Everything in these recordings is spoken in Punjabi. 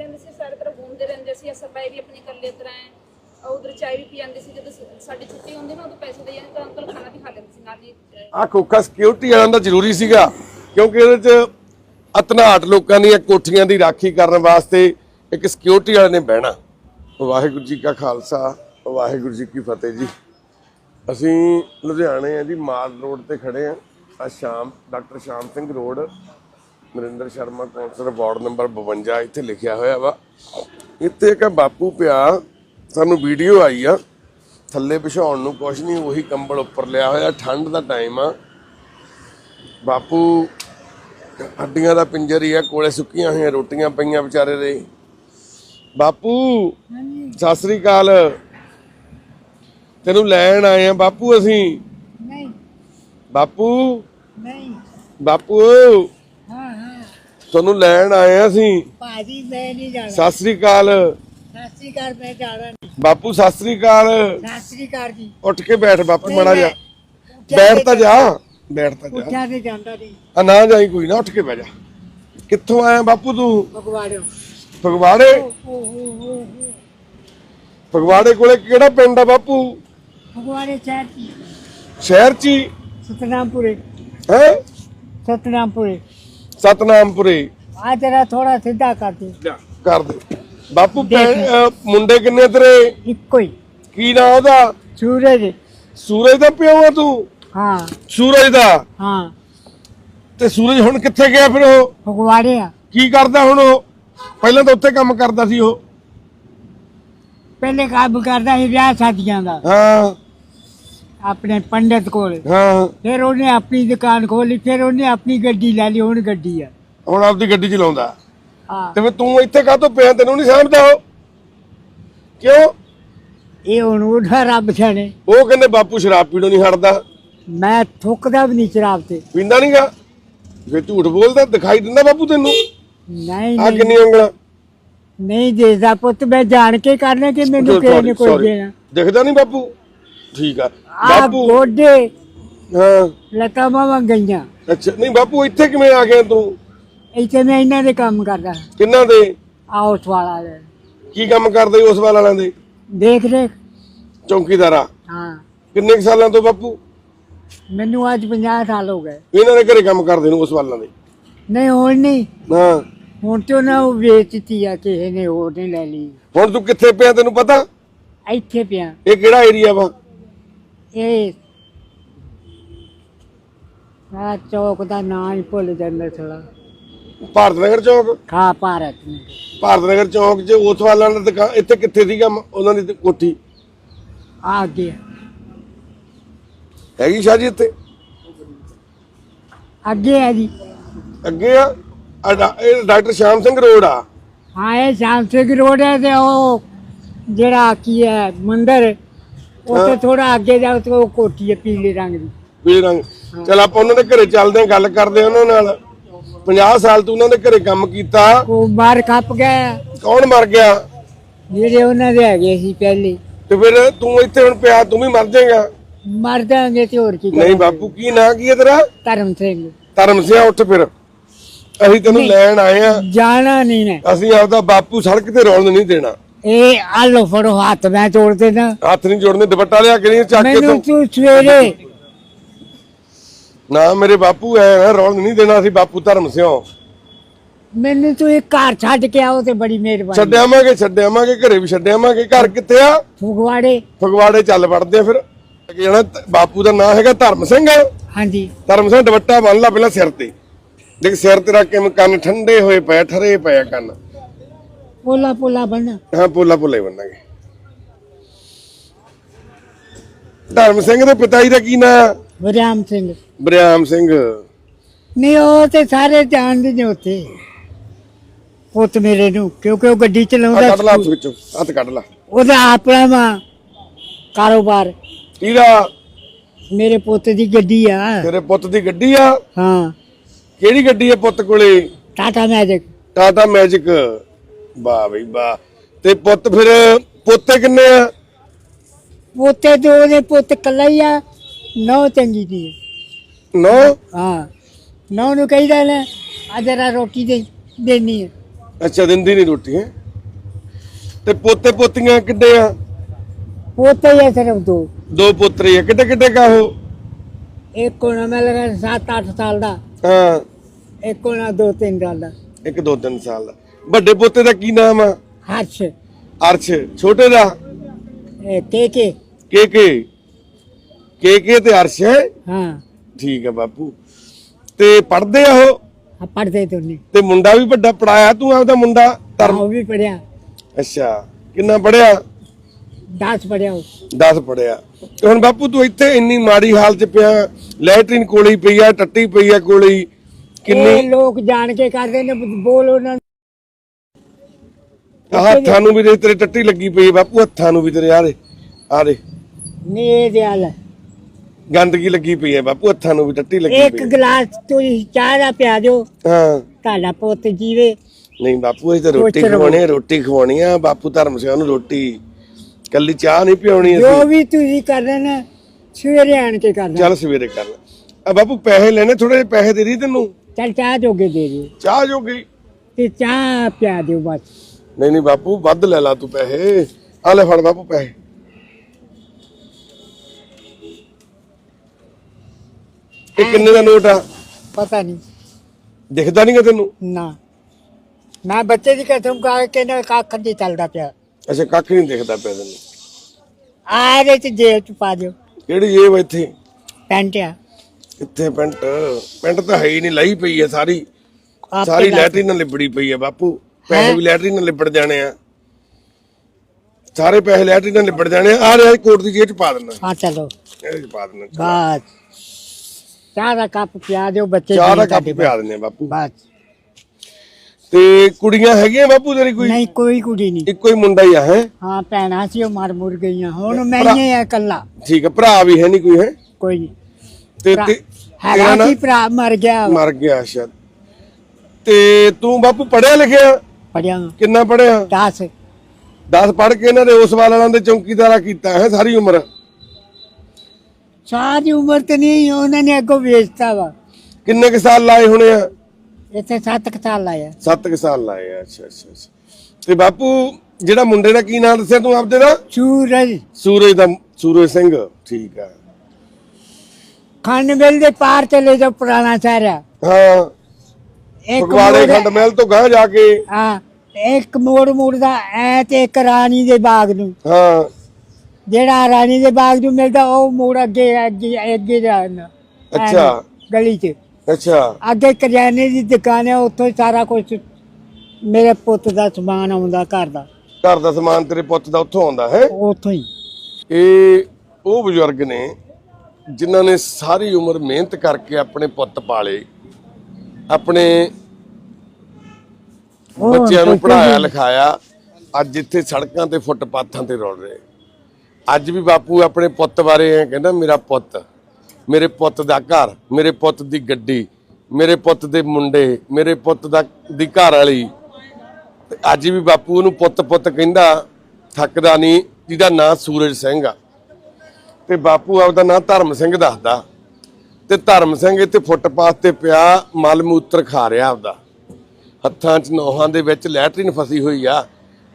ਲੈਂਦੇ ਸੀ ਸਾਰੇ ਤਰ੍ਹਾਂ ਘੁੰਮਦੇ ਰਹਿੰਦੇ ਸੀ, ਅਸਾਂ ਬਾਈ ਵੀ ਆਪਣੀ ਇਕੱਲੇ ਤਰ੍ਹਾਂ ਹੈ। ਉਧਰ ਚਾय ਵੀ ਪੀ ਜਾਂਦੇ ਸੀ ਜਦੋਂ ਸਾਡੀ ਛੁੱਟੀ ਹੁੰਦੀ ਨਾ, ਉਦੋਂ ਪੈਸੇ ਦੇ ਜਾਂਦੇ ਤਾਂ ਅੰਕਲ ਖਾਣਾ ਵੀ ਖਾ ਲੈਂਦੇ ਸੀ, ਨਾਲ ਹੀ ਆ ਖੋਖਾ ਸਿਕਿਉਰਿਟੀ ਵਾਲਿਆਂ ਦਾ ਜ਼ਰੂਰੀ ਸੀਗਾ, ਕਿਉਂਕਿ ਇਹਦੇ ਚ ਅਤਨਾਟ ਲੋਕਾਂ ਦੀਆਂ ਕੋਠੀਆਂ ਦੀ ਰਾਖੀ ਕਰਨ ਵਾਸਤੇ ਇੱਕ ਸਿਕਿਉਰਿਟੀ ਵਾਲੇ ਨੇ ਬਹਿਣਾ। ਵਾਹਿਗੁਰੂ ਜੀ ਕਾ ਖਾਲਸਾ, ਵਾਹਿਗੁਰੂ ਜੀ ਕੀ ਫਤਿਹ ਜੀ। ਅਸੀਂ ਲੁਧਿਆਣੇ ਆ ਜੀ, ਮਾਲ ਰੋਡ ਤੇ ਖੜੇ ਆ ਆ Sham, doctor Sham Singh road. Narinder Sharma councillor ward number 52 ਇੱਥੇ ਲਿਖਿਆ ਹੋਇਆ ਵਾ। ਇੱਥੇ ਇੱਕ ਬਾਪੂ ਪਿਆ ਸਾਨੂੰ ਵੀਡੀਓ ਆਈ ਆ। ਥੱਲੇ ਵਿਛਾਉਣ ਨੂੰ ਕੁਛ ਨਹੀਂ ਉਹੀ ਕੰਬਲ ਉੱਪਰ ਲਿਆ ਹੋਇਆ। ਠੰਡ ਦਾ ਟਾਈਮ ਆ। ਬਾਪੂ ਹੱਡੀਆਂ ਦਾ ਪਿੰਜਰ ਹੀ ਆ ਕੋਲੇ ਸੁੱਕੀਆਂ ਹੋਈਆਂ ਰੋਟੀਆਂ ਪਈਆਂ ਵਿਚਾਰੇ ਦੇ। ਬਾਪੂ ਸਤਿ ਸ੍ਰੀ ਅਕਾਲ। ਤੈਨੂੰ ਲੈਣ ਆਏ ਆ ਬਾਪੂ ਅਸੀਂ। ਨਹੀਂ। ਬਾਪੂ। ਨਹੀਂ। ਬਾਪੂ। ਤੁਹਾਨੂੰ ਲੈਣ ਆਏ ਆ ਅਸੀਂ। ਭਾਜੀ ਮੈਂ ਨਹੀਂ ਜਾਣਾ। ਸਤਿ ਸ੍ਰੀ ਅਕਾਲ। ਸਤਿ ਸ੍ਰੀ ਅਕਾਲ ਮੈਂ ਜਾਣਾ ਨਹੀਂ। ਬਾਪੂ ਸਤਿ ਸ੍ਰੀ ਅਕਾਲ। ਸਤਿ ਸ੍ਰੀ ਅਕਾਲ ਜੀ। ਉੱਠ ਕੇ ਬੈਠ ਬਾਪੂ ਮੜਾ ਜਾ ਬੈਠ ਤਾਂ ਜਾ ਬੈਠ ਤਾਂ ਜਾ। ਉੱਠਿਆ ਤੇ ਜਾਂਦਾ ਨਹੀਂ ਆ ਨਾ ਜਾਈ ਕੋਈ ਨਾ ਉੱਠ ਕੇ ਬਹਿ ਜਾ। ਕਿੱਥੋਂ ਆਇਆ ਬਾਪੂ ਤੂੰ? ਭਗਵਾਨਿਓ ਫਗਵਾੜੇ? ਫਗਵਾੜੇ ਕੋਲੇ ਕਿਹੜਾ ਪਿੰਡ ਆ ਬਾਪੂ? ਭਗਵਾਨੇ ਸ਼ਹਿਰ ਦੀ ਸ਼ਹਿਰ ਚ ਹੀ? ਸਤਨਾਮਪੁਰੇ। ਹੈ? ਸਤਨਾਮਪੁਰੇ। ਸਤਨਾਮਪੁਰੇ। ਆ ਜਰਾ ਥੋੜਾ ਸਿੱਧਾ ਕਰ ਦੇ ਕਰ ਦੇ ਬਾਪੂ ਭੈਣ- ਅਹ ਮੁੰਡੇ ਕਿੰਨੇ ਤੇਰੇ? ਇੱਕੋ ਹੀ। ਕੀ ਨਾਂ ਉਹਦਾ? ਸੂਰਜ। ਸੂਰਜ ਦਾ ਪਿਓ ਆ ਤੂੰ? ਹਾਂ। ਸੂਰਜ ਦਾ? ਹਾਂ। ਤੇ ਸੂਰਜ ਹੁਣ ਕਿੱਥੇ ਗਿਆ ਫਿਰ ਉਹ? ਭਗਵਾਨੇ ਆ। ਕੀ ਕਰਦਾ ਹੁਣ ਉਹ? ਪਹਿਲਾਂ ਤਾਂ ਉੱਥੇ ਕੰਮ ਕਰਦਾ ਸੀ ਉਹ। ਪਹਿਲੇ ਕੰਮ ਕਰਦਾ ਸੀ ਵਿਆਹ ਸ਼ਾਦੀਆਂ ਦਾ। ਹਾਂ। ਆਪਣੇ ਪੰਡਤ ਕੋਲ। ਹਾਂ। ਫਿਰ ਉਹਨੇ ਆਪਣੀ ਦੁਕਾਨ ਖੋਲੀ ਫਿਰ ਉਹਨੇ ਆਪਣੀ ਗੱਡੀ ਲੈ ਲਈ ਹੁਣ ਗੱਡੀ ਆ। ਹੁਣ ਆਪਦੀ ਗੱਡੀ ਚਲਾਉਂਦਾ। ਹਾਂ। ਤੇ ਫਿਰ ਤੂੰ ਇੱਥੇ ਕਾਹਤੋਂ ਪਿਆ ਤੈਨੂੰ ਨਹੀਂ ਸਮਝਦਾ ਉਹ? ਕਿਉਂ? ਇਹ ਹੁਣ ਉਹਦਾ ਰੱਬ ਜਾਣੇ ਉਹ ਕਹਿੰਦੇ ਬਾਪੂ ਸ਼ਰਾਬ ਪੀਣੋਂ ਨਹੀਂ ਹਟਦਾ। ਮੈਂ ਥੁੱਕਦਾ ਵੀ ਨਹੀਂ ਸ਼ਰਾਬ ਤੇ। ਪੀਂਦਾ ਨਹੀਂਗਾ ਫੇ ਝੂਠ ਬੋਲਦਾ ਦਿਖਾਈ ਦਿੰਦਾ ਬਾਪੂ ਤੈਨੂੰ? ਨਹੀਂ ਆ ਨਹੀਂ। ਕਿੰਨੀ ਉਂਗਲਾਂ? ਨਹੀਂ ਦੇਦਾ ਪੁੱਤ ਮੈਂ ਜਾਣ ਕੇ ਕਰਨਾ ਕਿ ਮੈਨੂੰ ਕਿਸੇ ਨੇ ਕੋਈ ਦੇਣਾ। ਦਿਖਦਾ ਨਹੀਂ ਬਾਪੂ। ਠੀਕ ਆ। ਆ ਬਾਪੂ ਗੋਡੇ। ਹਾਂ। ਲਤਾ ਮਾਵਾਂ ਗਈਆਂ। ਅੱਛਾ ਨਹੀਂ ਬਾਪੂ ਇੱਥੇ ਕਿਵੇਂ ਆ ਗਿਆ ਤੂੰ? ਇੱਥੇ ਮੈਂ ਇਹਨਾਂ ਦੇ ਕੰਮ ਕਰਦਾ। ਕਿੰਨਾ ਦੇ? ਆਉਸ ਵਾਲਾ ਦੇ। ਕੀ ਕੰਮ ਕਰਦੇ ਉਸ ਵਾਲਿਆਂ ਦੇ? ਦੇਖ ਦੇਖ। ਚੌਕੀਦਾਰਾ। ਹਾਂ। ਕਿੰਨੇ ਕੁ ਸਾਲਾਂ ਤੋਂ ਬਾਪੂ? ਮੈਨੂੰ ਅੱਜ 50 ਸਾਲ ਹੋ ਗਏ। ਇਹਨਾਂ ਦੇ ਘਰੇ ਕੰਮ ਕਰਦੇ ਨੂੰ ਉਸ ਵਾਲਿਆਂ ਦੇ? ਨਹੀਂ ਹੁਣ ਨਹੀਂ। ਹਾਂ। ਹੁਣ ਤੇ ਉਹਨਾਂ ਉਹ ਵੇਚਤੀ ਆ ਕਿਸੇ ਨੇ ਹੋਰ ਨੇ ਲੈ ਲਈ। ਹੁਣ ਤੂੰ ਕਿੱਥੇ ਪਿਆ ਤੈਨੂੰ ਪਤਾ? ਇੱਥੇ ਪਿਆ। ਇਹ ਕਿਹੜਾ ਏਰੀਆ ਵਾ? ਇਹ ਆ ਚੌਕ ਦਾ ਨਾਂ ਹੀ ਭੁੱਲ ਜਾਂਦਾ ਥੋੜਾ ਭਾਰਤ ਨਗਰ ਚੌਕ? ਖਾ ਭਾਰਤ ਨੇ ਭਾਰਤ ਨਗਰ ਚੌਕ 'ਚ ਉਸ ਵਾਲਿਆਂ ਦਾ ਦੁਕਾਨ ਇੱਥੇ ਕਿੱਥੇ ਸੀਗਾ ਮ- ਉਹਨਾਂ ਦੀ ਕੋਠੀ? ਆ ਗਿਆ ਹੈਗੀ ਸ਼ਾਹ ਜੀ ਇੱਥੇ? ਅੱਗੇ ਹੈ ਜੀ। ਅੱਗੇ ਆ? ਆ ਡਾ- ਇਹ ਡਾਕਟਰ ਸ਼ਾਮ ਸਿੰਘ ਰੋਡ ਆ। ਹਾਂ ਇਹ ਸ਼ਾਮ ਸਿੰਘ ਰੋਡ ਹੈ ਤੇ ਉਹ ਜਿਹੜਾ ਕੀ ਹੈ ਮੰਦਰ ਉੱਥੇ ਥੋੜਾ ਅੱਗੇ ਤੇ ਉਹ ਕੋਠੀ ਹੈ ਪੀਲੇ ਰੰਗ ਦੀ। ਪੀਲੇ ਰੰਗ। ਚਲ ਆਪਾਂ ਉਹਨਾਂ ਦੇ ਘਰੇ ਚੱਲਦੇ ਗੱਲ ਕਰਦੇ ਉਹਨਾਂ ਨਾਲ। 50 ਸਾਲ ਤੂੰ ਉਹਨਾਂ ਦੇ ਘਰੇ ਕੰਮ ਕੀਤਾ। ਉਹ ਮਾਰ ਖੱਪ ਗਿਆ। ਕੌਣ ਮਰ ਗਿਆ? ਜਿਹੜੇ ਉਹਨਾਂ ਦੇ ਹੈਗੇ ਸੀ ਪਹਿਲੇ। ਤੇ ਫਿਰ ਤੂੰ ਇੱਥੇ ਹੁਣ ਪਿਆ ਤੂੰ ਵੀ ਮਰ ਜਾਏਗਾ। ਮਰ ਜਾਣਗੇ ਤੇ ਹੋਰ ਕੀ ਨਹੀਂ ਬਾਪੂ ਕੀ ਨਾਂ ਕੀ ਹੈ ਤੇਰਾ? ਧਰਮ ਸਿੰਘ। ਧਰਮ ਸਿਆ ਉੱਠ ਫਿਰ। ਅਸੀਂ ਤੈਨੂੰ ਲੈਣ ਆਏ ਆ ਜਾਣਾ ਨਹੀਂ ਨੇ ਅਸੀਂ ਆਪਦਾ ਬਾਪੂ ਸੜਕ ਤੇ ਰੋਲਣ ਨਹੀਂ ਦੇਣਾ। ਇਹ ਆਲੋ ਫੜੋ ਹੱਥ ਮੈਂ ਤੋੜ ਦੇਣਾ ਹੱਥ ਨਹੀਂ ਜੋੜਨੇ ਦੁਪੱਟਾ ਲਿਆ ਕੇ ਨਹੀਂ ਚੱਕ ਕੇ ਮੈਨੂੰ ਤੂੰ। ਸਵੇਰੇ ਨਾ ਮੇਰੇ ਬਾਪੂ ਐ ਨਾ ਰੋਲਣ ਨਹੀਂ ਦੇਣਾ ਅਸੀਂ ਬਾਪੂ ਧਰਮ ਸਿਓ ਮੈਨੂੰ ਤੂੰ ਇੱਕ ਘਰ ਛੱਡ ਕੇ ਆਓ ਤੇ ਬੜੀ ਮਿਹਰਬਾਨੀ। ਛੱਡਿਆਵਾਂਗੇ ਛੱਡਿਆਵਾਂਗੇ ਘਰੇ ਵੀ ਛੱਡਿਆਵਾਂਗੇ ਘਰ ਕਿੱਥੇ ਆ? ਫਗਵਾੜੇ। ਫਗਵਾੜੇ ਚੱਲ ਵੜਦੇ ਆ ਫਿਰ। ਅੱਗੇ ਜਾਣਾ ਬਾਪੂ ਦਾ ਨਾਂ ਹੈਗਾ ਧਰਮ ਸਿੰਘ। ਹਾਂਜੀ। ਧਰਮ ਸਿੰਘ ਦੁਪੱਟਾ ਬੰਨ ਲਾ ਪਹਿਲਾਂ ਸਿਰ ਤੇ। ਦੇਖ ਸਿਰ ਤੇ ਰੱਖ ਕੇ ਕੰਨ ਠੰਡੇ ਹੋਏ ਪਏ ਠਰੇ ਪਏ ਆ ਕੰਨ। ਪੋਲਾ ਪੋਲਾ ਬਣਾ ਹਾਂ ਪੋਲਾ ਪੋਲਾ ਹੀ ਬੰਨਾਂਗੇ ਧਰਮ ਸਿੰਘ ਦੇ ਪਿਤਾ ਜੀ ਦਾ ਕੀ ਨਾਂ? ਵਰਿਆਮ ਸਿੰਘ। ਬਰਿਆਮ ਸਿੰਘ। ਨਹੀਂ ਉਹ ਤੇ ਸਾਰੇ ਜਾਣਦੇ ਨੇ ਉੱਥੇ। ਪੁੱਤ ਮੇਰੇ ਨੂੰ ਕਿਉਂਕਿ ਉਹ ਗੱਡੀ ਆ ਚਲਾਉਂਦਾ ਕੱਢ ਲਾ ਹੱਥ ਵਿੱਚੋਂ ਹੱਥ ਕੱਢ ਲਾ। ਉਹਦਾ ਆਪਣਾ ਵਾ ਕਾਰੋਬਾਰ। ਇਹਦਾ ਮੇਰੇ ਪੁੱਤ ਦੀ ਗੱਡੀ ਆ। ਤੇਰੇ ਪੁੱਤ ਦੀ ਗੱਡੀ ਆ? ਹਾਂ। ਕਿਹੜੀ ਗੱਡੀ ਆ ਪੁੱਤ ਕੋਲੇ? ਟਾਟਾ ਮੈਜਿਕ। ਟਾਟਾ ਮੈਜਿਕ। ਵਾਹ ਬਈ ਵਾਹ। ਤੇ ਪੁੱਤ ਫਿਰ ਪੋਤੇ ਕਿੰਨੇ ਆ? ਪੋਤੇ ਦੋ ਨੇ ਪੁੱਤ ਕੱਲਾ ਹੀ ਆ ਨੌ ਚੰਗੀ ਦੀ ਨੌ? ਹਾਂ ਨੌ ਨੂੰ ਕਹੀਦਾ ਨੇ ਅਜਰਾ ਰੋਟੀ ਦੇ ਦੇਣੀ ਹੈ ਅੱਛਾ ਦਿੰਦੀ ਨਹੀਂ ਰੋਟੀ ਹੈ? ਤੇ ਪੋਤੇ ਪੋਤੀਆਂ ਕਿੱਡੇ ਆ? ਪੋਤੇ ਹੀ ਆ ਸਿਰਫ ਦੋ। ਦੋ ਪੁੱਤਰੀ ਆ। ਕਿੱਡੇ ਕਿੱਡੇ ਕਾ ਉਹ? ਇੱਕ ਉਹਨਾਂ ਮੈਂ ਲਗਾ 7-8 ਸਾਲ ਦਾ। ਹਾਂ। ਇੱਕ ਉਹਨਾਂ 2-3 ਸਾਲ ਦਾ। ਇੱਕ 2-3 ਸਾਲ ਦਾ। ਵੱਡੇ ਪੋਤੇ ਦਾ ਕੀ ਨਾਮ ਆ? ਹਰਸ਼। ਅਰਸ਼ ਛੋਟੇ ਦਾ? ਕੇ ਕੇ। ਕੇ ਤੇ ਅਰਸ਼ ਹੈ? ਹਾਂ। ਠੀਕ ਹੈ ਬਾਪੂ। ਤੇ ਪੜਦੇ ਆ ਉਹ? ਆ ਪੜਦੇ ਦੋਨੇ ਤੇ ਮੁੰਡਾ ਵੀ ਵੱਡਾ ਪੜਾਇਆ ਤੂੰ ਆਪਦਾ ਮੁੰਡਾ? ਧਰਮ? ਉਹ ਵੀ ਪੜਿਆ ਅੱਛਾ ਕਿੰਨਾ ਪੜਿਆ 10 ਪੜਿਆ ਉਹ। 10 ਪੜਿਆ ਤੇ ਹੁਣ ਬਾਪੂ ਤੂੰ ਇੱਥੇ ਇੰਨੀ ਮਾੜੀ ਹਾਲਤ ਪਿਆ ਲੈਟਰਿਨ ਕੋਲੇ ਪਈ ਆ ਟੱਟੀ ਪਈ ਆ ਕੋਲੇ ਕਿੰਨੇ ਲੋਕ ਜਾਣ ਕੇ ਕਰਦੇ ਨੇ ਬੋਲ ਉਹਨਾਂ ਹੱਥਾਂ ਨੂੰ ਵੀ ਦੇ ਤੇਰੇ ਟੱਟੀ ਲੱਗੀ ਪਈ ਬਾਪੂ ਹੱਥਾਂ ਨੂੰ ਵੀ ਤੇਰੇ ਆਹ ਦੇ ਆਹ ਇਹ ਦੇ ਆਲ ਗੰਦਗੀ ਲੱਗੀ ਪਈ ਹੈ ਬਾਪੂ ਹੱਥਾਂ ਨੂੰ ਵੀ ਟੱਟੀ ਲੱਗੀ ਪਈ ਹੈ। ਗਲਾਸ ਤੁਸੀਂ ਚਾਹ ਦਾ ਪਿਆ ਦਿਓ। ਹਾਂ। ਤੁਹਾਡਾ ਪੁੱਤ ਜੀਵੇ। ਨਹੀਂ ਬਾਪੂ ਅਸੀਂ ਤਾਂ ਰੋਟੀ ਖਵਾਉਣੀ ਆ ਰੋਟੀ ਖਵਾਉਣੀ ਆ। ਬਾਪੂ ਧਰਮ ਸਿੰਘ ਨੂੰ ਰੋਟੀ। ਕੱਲੀ ਚਾਹ ਨਹੀਂ ਪਿਉਣੀ ਜੋ ਵੀ ਤੁਸੀਂ ਕਰਨਾ ਨਾ ਸਵੇਰੇ ਆਣ ਕੇ ਕਰਨਾ। ਚੱਲ ਸਵੇਰੇ ਕਰ ਆ ਬਾਪੂ ਪੈਸੇ ਲੈਣੇ ਥੋੜੇ ਜਿਹੇ ਪੈਸੇ ਦੇ ਦੀ ਤੈਨੂੰ? ਚੱਲ ਚਾਹ ਜੋਗੇ ਦੇ ਦਿਓ। ਚਾਹ ਜੋਗੀ। ਤੇ ਚਾਹ ਪਿਆ ਦਿਓ ਬਸ। ਨਹੀਂ ਨਹੀਂ ਬਾਪੂ ਵੱਧ ਲੈ ਲਾ ਤੂੰ ਪੈਸੇ। ਆ ਲੈ ਫੜ ਬਾਪੂ ਪੈਸੇ। ਇਹ ਕਿੰਨੇ ਦਾ ਨੋਟ ਆ? ਪਤਾ ਨਹੀਂ। ਦਿਖਦਾ ਨਹੀਂਗਾ ਤੈਨੂੰ? ਨਾ। ਮੈਂ ਬੱਚੇ ਦੀ ਕਸਮ ਕਾ ਕੇ ਨਾ ਕੱਖ ਨਹੀਂ ਚੱਲਦਾ ਪਿਆ। ਅੱਛਾ ਕੱਖ ਨਹੀਂ ਦਿਖਦਾ ਪਿਆ ਤੈਨੂੰ। ਆ ਇਹਦੇ ਚ ਜੇਬ ਚ ਪਾ ਦਿਓ। ਕਿਹੜੀ ਜੇਬ ਇੱਥੇ? ਪੈਂਟ ਆ। ਇੱਥੇ ਪੈਂਟ। ਪੈਂਟ ਤਾਂ ਹੈ ਹੀ ਨਹੀਂ ਲਈ ਪਈ ਹੈ ਸਾਰੀ। ਸਾਰੀ ਲੈਟਰੀ ਨਾਲ ਲਿਬੜੀ ਪਈ ਹੈ ਬਾਪੂ। ਪੈਸੇ ਵੀ ਲੈਟਰੀ ਨਾਲ ਲਿਪੜ ਜਾਣੇ ਆ। ਸਾਰੇ ਪੈਸੇ ਲੈਟਰੀ ਨਾਲ ਲਿਪੜ ਜਾਣੇ ਆ। ਰਿਹਾ ਕੋਟ ਦੀ ਜੇਬ ਪਾ ਦੇਣਾ ਹਾਂ ਚਲੋ। ਇਹ ਪਾ ਦੇਣਾ ਚਲੋ। ਚਾਹ ਦਾ ਕੱਪ ਪਿਆ ਦਿਓ ਬੱਚੇ ਚਾਹ ਦਾ ਕੱਪ ਪਿਆ ਦਿੰਦੇ ਆ ਬਾਪੂ। ਬਸ। ਤੇ ਕੁੜੀਆਂ ਹੈਗੀਆਂ ਬਾਪੂ ਤੇਰੀ ਕੋਈ? ਨਹੀਂ ਕੋਈ ਕੁੜੀ ਨਹੀਂ। ਇੱਕੋ ਹੀ ਮੁੰਡਾ ਹੀ ਆ ਹੈ? ਹਾਂ ਭੈਣਾਂ ਸੀ ਉਹ ਮਰ ਮੁਰ ਗਈਆਂ। ਹੁਣ ਮੈਂ ਹੀ ਆ ਇਕੱਲਾ। ਠੀਕ ਹੈ ਭਰਾ ਵੀ ਹੈ ਨਹੀਂ ਕੋਈ ਹੈ? ਕੋਈ ਨਹੀਂ। ਤੇ ਭਰਾ- ਹੈਗਾ ਨਾ- ਭਰਾ? ਮਰ ਗਿਆ ਮਰ ਗਿਆ ਸ਼ਾਇਦ। ਤੇ ਤੂੰ ਬਾਪੂ ਪੜਿਆ ਲਿਖਿਆ? ਪੜਿਆ ਕਿੰਨਾ ਪੜਿਆ 10 10 ਪੜ ਕੇ ਇਹਨਾਂ ਦੇ ਉਸ ਵਾਲਾਂ ਦੇ ਚੌਕੀਦਾਰਾ ਕੀਤਾ ਹੈ ਸਾਰੀ ਉਮਰ? ਸਾਰੀ ਉਮਰ ਤੇ ਨਹੀਂ ਉਹਨਾਂ ਨੇ ਅੱਗੋਂ ਵੇਚਤਾ ਵਾ। ਕਿੰਨੇ ਸਾਲ ਲਾਏ ਹੋਣੇ ਆ? ਇੱਥੇ 7 ਸਾਲ ਲਾਇਆ 7 ਸਾਲ ਲਾਏ ਆ ਅੱਛਾ ਅੱਛਾ ਅੱਛਾ। ਤੇ ਬਾਪੂ ਜਿਹੜਾ ਮੁੰਡੇ ਦਾ ਕੀ ਨਾਮ ਦੱਸਿਆ ਤੂੰ ਆਪਦੇ ਦਾ? ਸੂਰਜ। ਸੂਰਜ ਦਾ ਸੂਰਜ ਸਿੰਘ। ਠੀਕ ਆ। ਖਾਨ ਦੇ ਪਾਰ ਚਲੇ ਜਾ ਪੁਰਾਣਾ ਸਾਰਾ ਹਾਂ। ਇੱਕ ਖੰਡ ਮਹਿਲ ਤੋਂ ਗਾਂ ਜਾ ਕੇ। ਹਾਂ ਤੇ ਇੱਕ ਮੋੜ ਮੋੜ ਦਾ ਐ ਤੇ ਇੱਕ ਰਾਣੀ ਦੇ ਬਾਗ ਨੂੰ। ਹਾਂ। ਜਿਹੜਾ ਰਾਣੀ ਦੇ ਬਾਗ ਨੂੰ ਮਿਲਦਾ ਉਹ ਮੋੜ ਅੱਗੇ ਅੱਗੇ ਅੱਗੇ ਜਾਣਾ ਅੱਛਾ। ਗਲੀ 'ਚ। ਅੱਛਾ। ਅੱਗੇ ਕਰਿਆਨੇ ਦੀ ਦੁਕਾਨ ਹੈ ਉੱਥੋਂ ਸਾਰਾ ਕੁਝ ਮੇਰੇ ਪੁੱਤ ਦਾ ਸਮਾਨ ਆਉਂਦਾ ਘਰ ਦਾ। ਘਰ ਦਾ ਸਮਾਨ ਤੇਰੇ ਪੁੱਤ ਦਾ ਉੱਥੋਂ ਆਉਂਦਾ ਹੈ? ਉੱਥੋਂ ਹੀ। ਇਹ ਉਹ ਬਜ਼ੁਰਗ ਨੇ ਜਿਨ੍ਹਾਂ ਨੇ ਸਾਰੀ ਉਮਰ ਮਿਹਨਤ ਕਰਕੇ ਆਪਣੇ ਪੁੱਤ ਪਾਲੇ। ਆਪਣੇ ਬੱਚਿਆਂ ਨੂੰ ਪੜਾਇਆ। ਲਿਖਾਇਆ ਅੱਜ ਇੱਥੇ ਸੜਕਾਂ ਤੇ ਫੁੱਟਪਾਥਾਂ ਤੇ ਰੋਲ ਰਹੇ। ਅੱਜ ਵੀ ਬਾਪੂ ਆਪਣੇ ਪੁੱਤ ਬਾਰੇ ਐ ਕਹਿੰਦਾ ਮੇਰਾ ਪੁੱਤ ਮੇਰੇ ਪੁੱਤ ਦਾ ਘਰ ਮੇਰੇ ਪੁੱਤ ਦੀ ਗੱਡੀ ਮੇਰੇ ਪੁੱਤ ਦੇ ਮੁੰਡੇ ਮੇਰੇ ਪੁੱਤ ਦਾ ਦੀ ਘਰ ਵਾਲੀ ਅੱਜ ਵੀ ਬਾਪੂ ਉਹਨੂੰ ਪੁੱਤ ਪੁੱਤ ਕਹਿੰਦਾ ਥੱਕਦਾ ਨਹੀਂ ਜਿਹਦਾ ਨਾਂ ਸੂਰਜ ਸਿੰਘ ਆ। ਤੇ ਬਾਪੂ ਆਪਦਾ ਨਾਂ ਧਰਮ ਸਿੰਘ ਦੱਸਦਾ। ਤੇ ਧਰਮ ਸਿੰਘ ਇੱਥੇ ਫੁੱਟਪਾਥ ਤੇ ਪਿਆ, ਮਲ ਮੂਤਰ ਖਾ ਰਿਹਾ ਆਪਦਾ। ਹੱਥਾਂ 'ਚ ਨੋਹਾਂ ਦੇ ਵਿੱਚ ਲੈਟਰਿਨ ਫਸੀ ਹੋਈ ਆ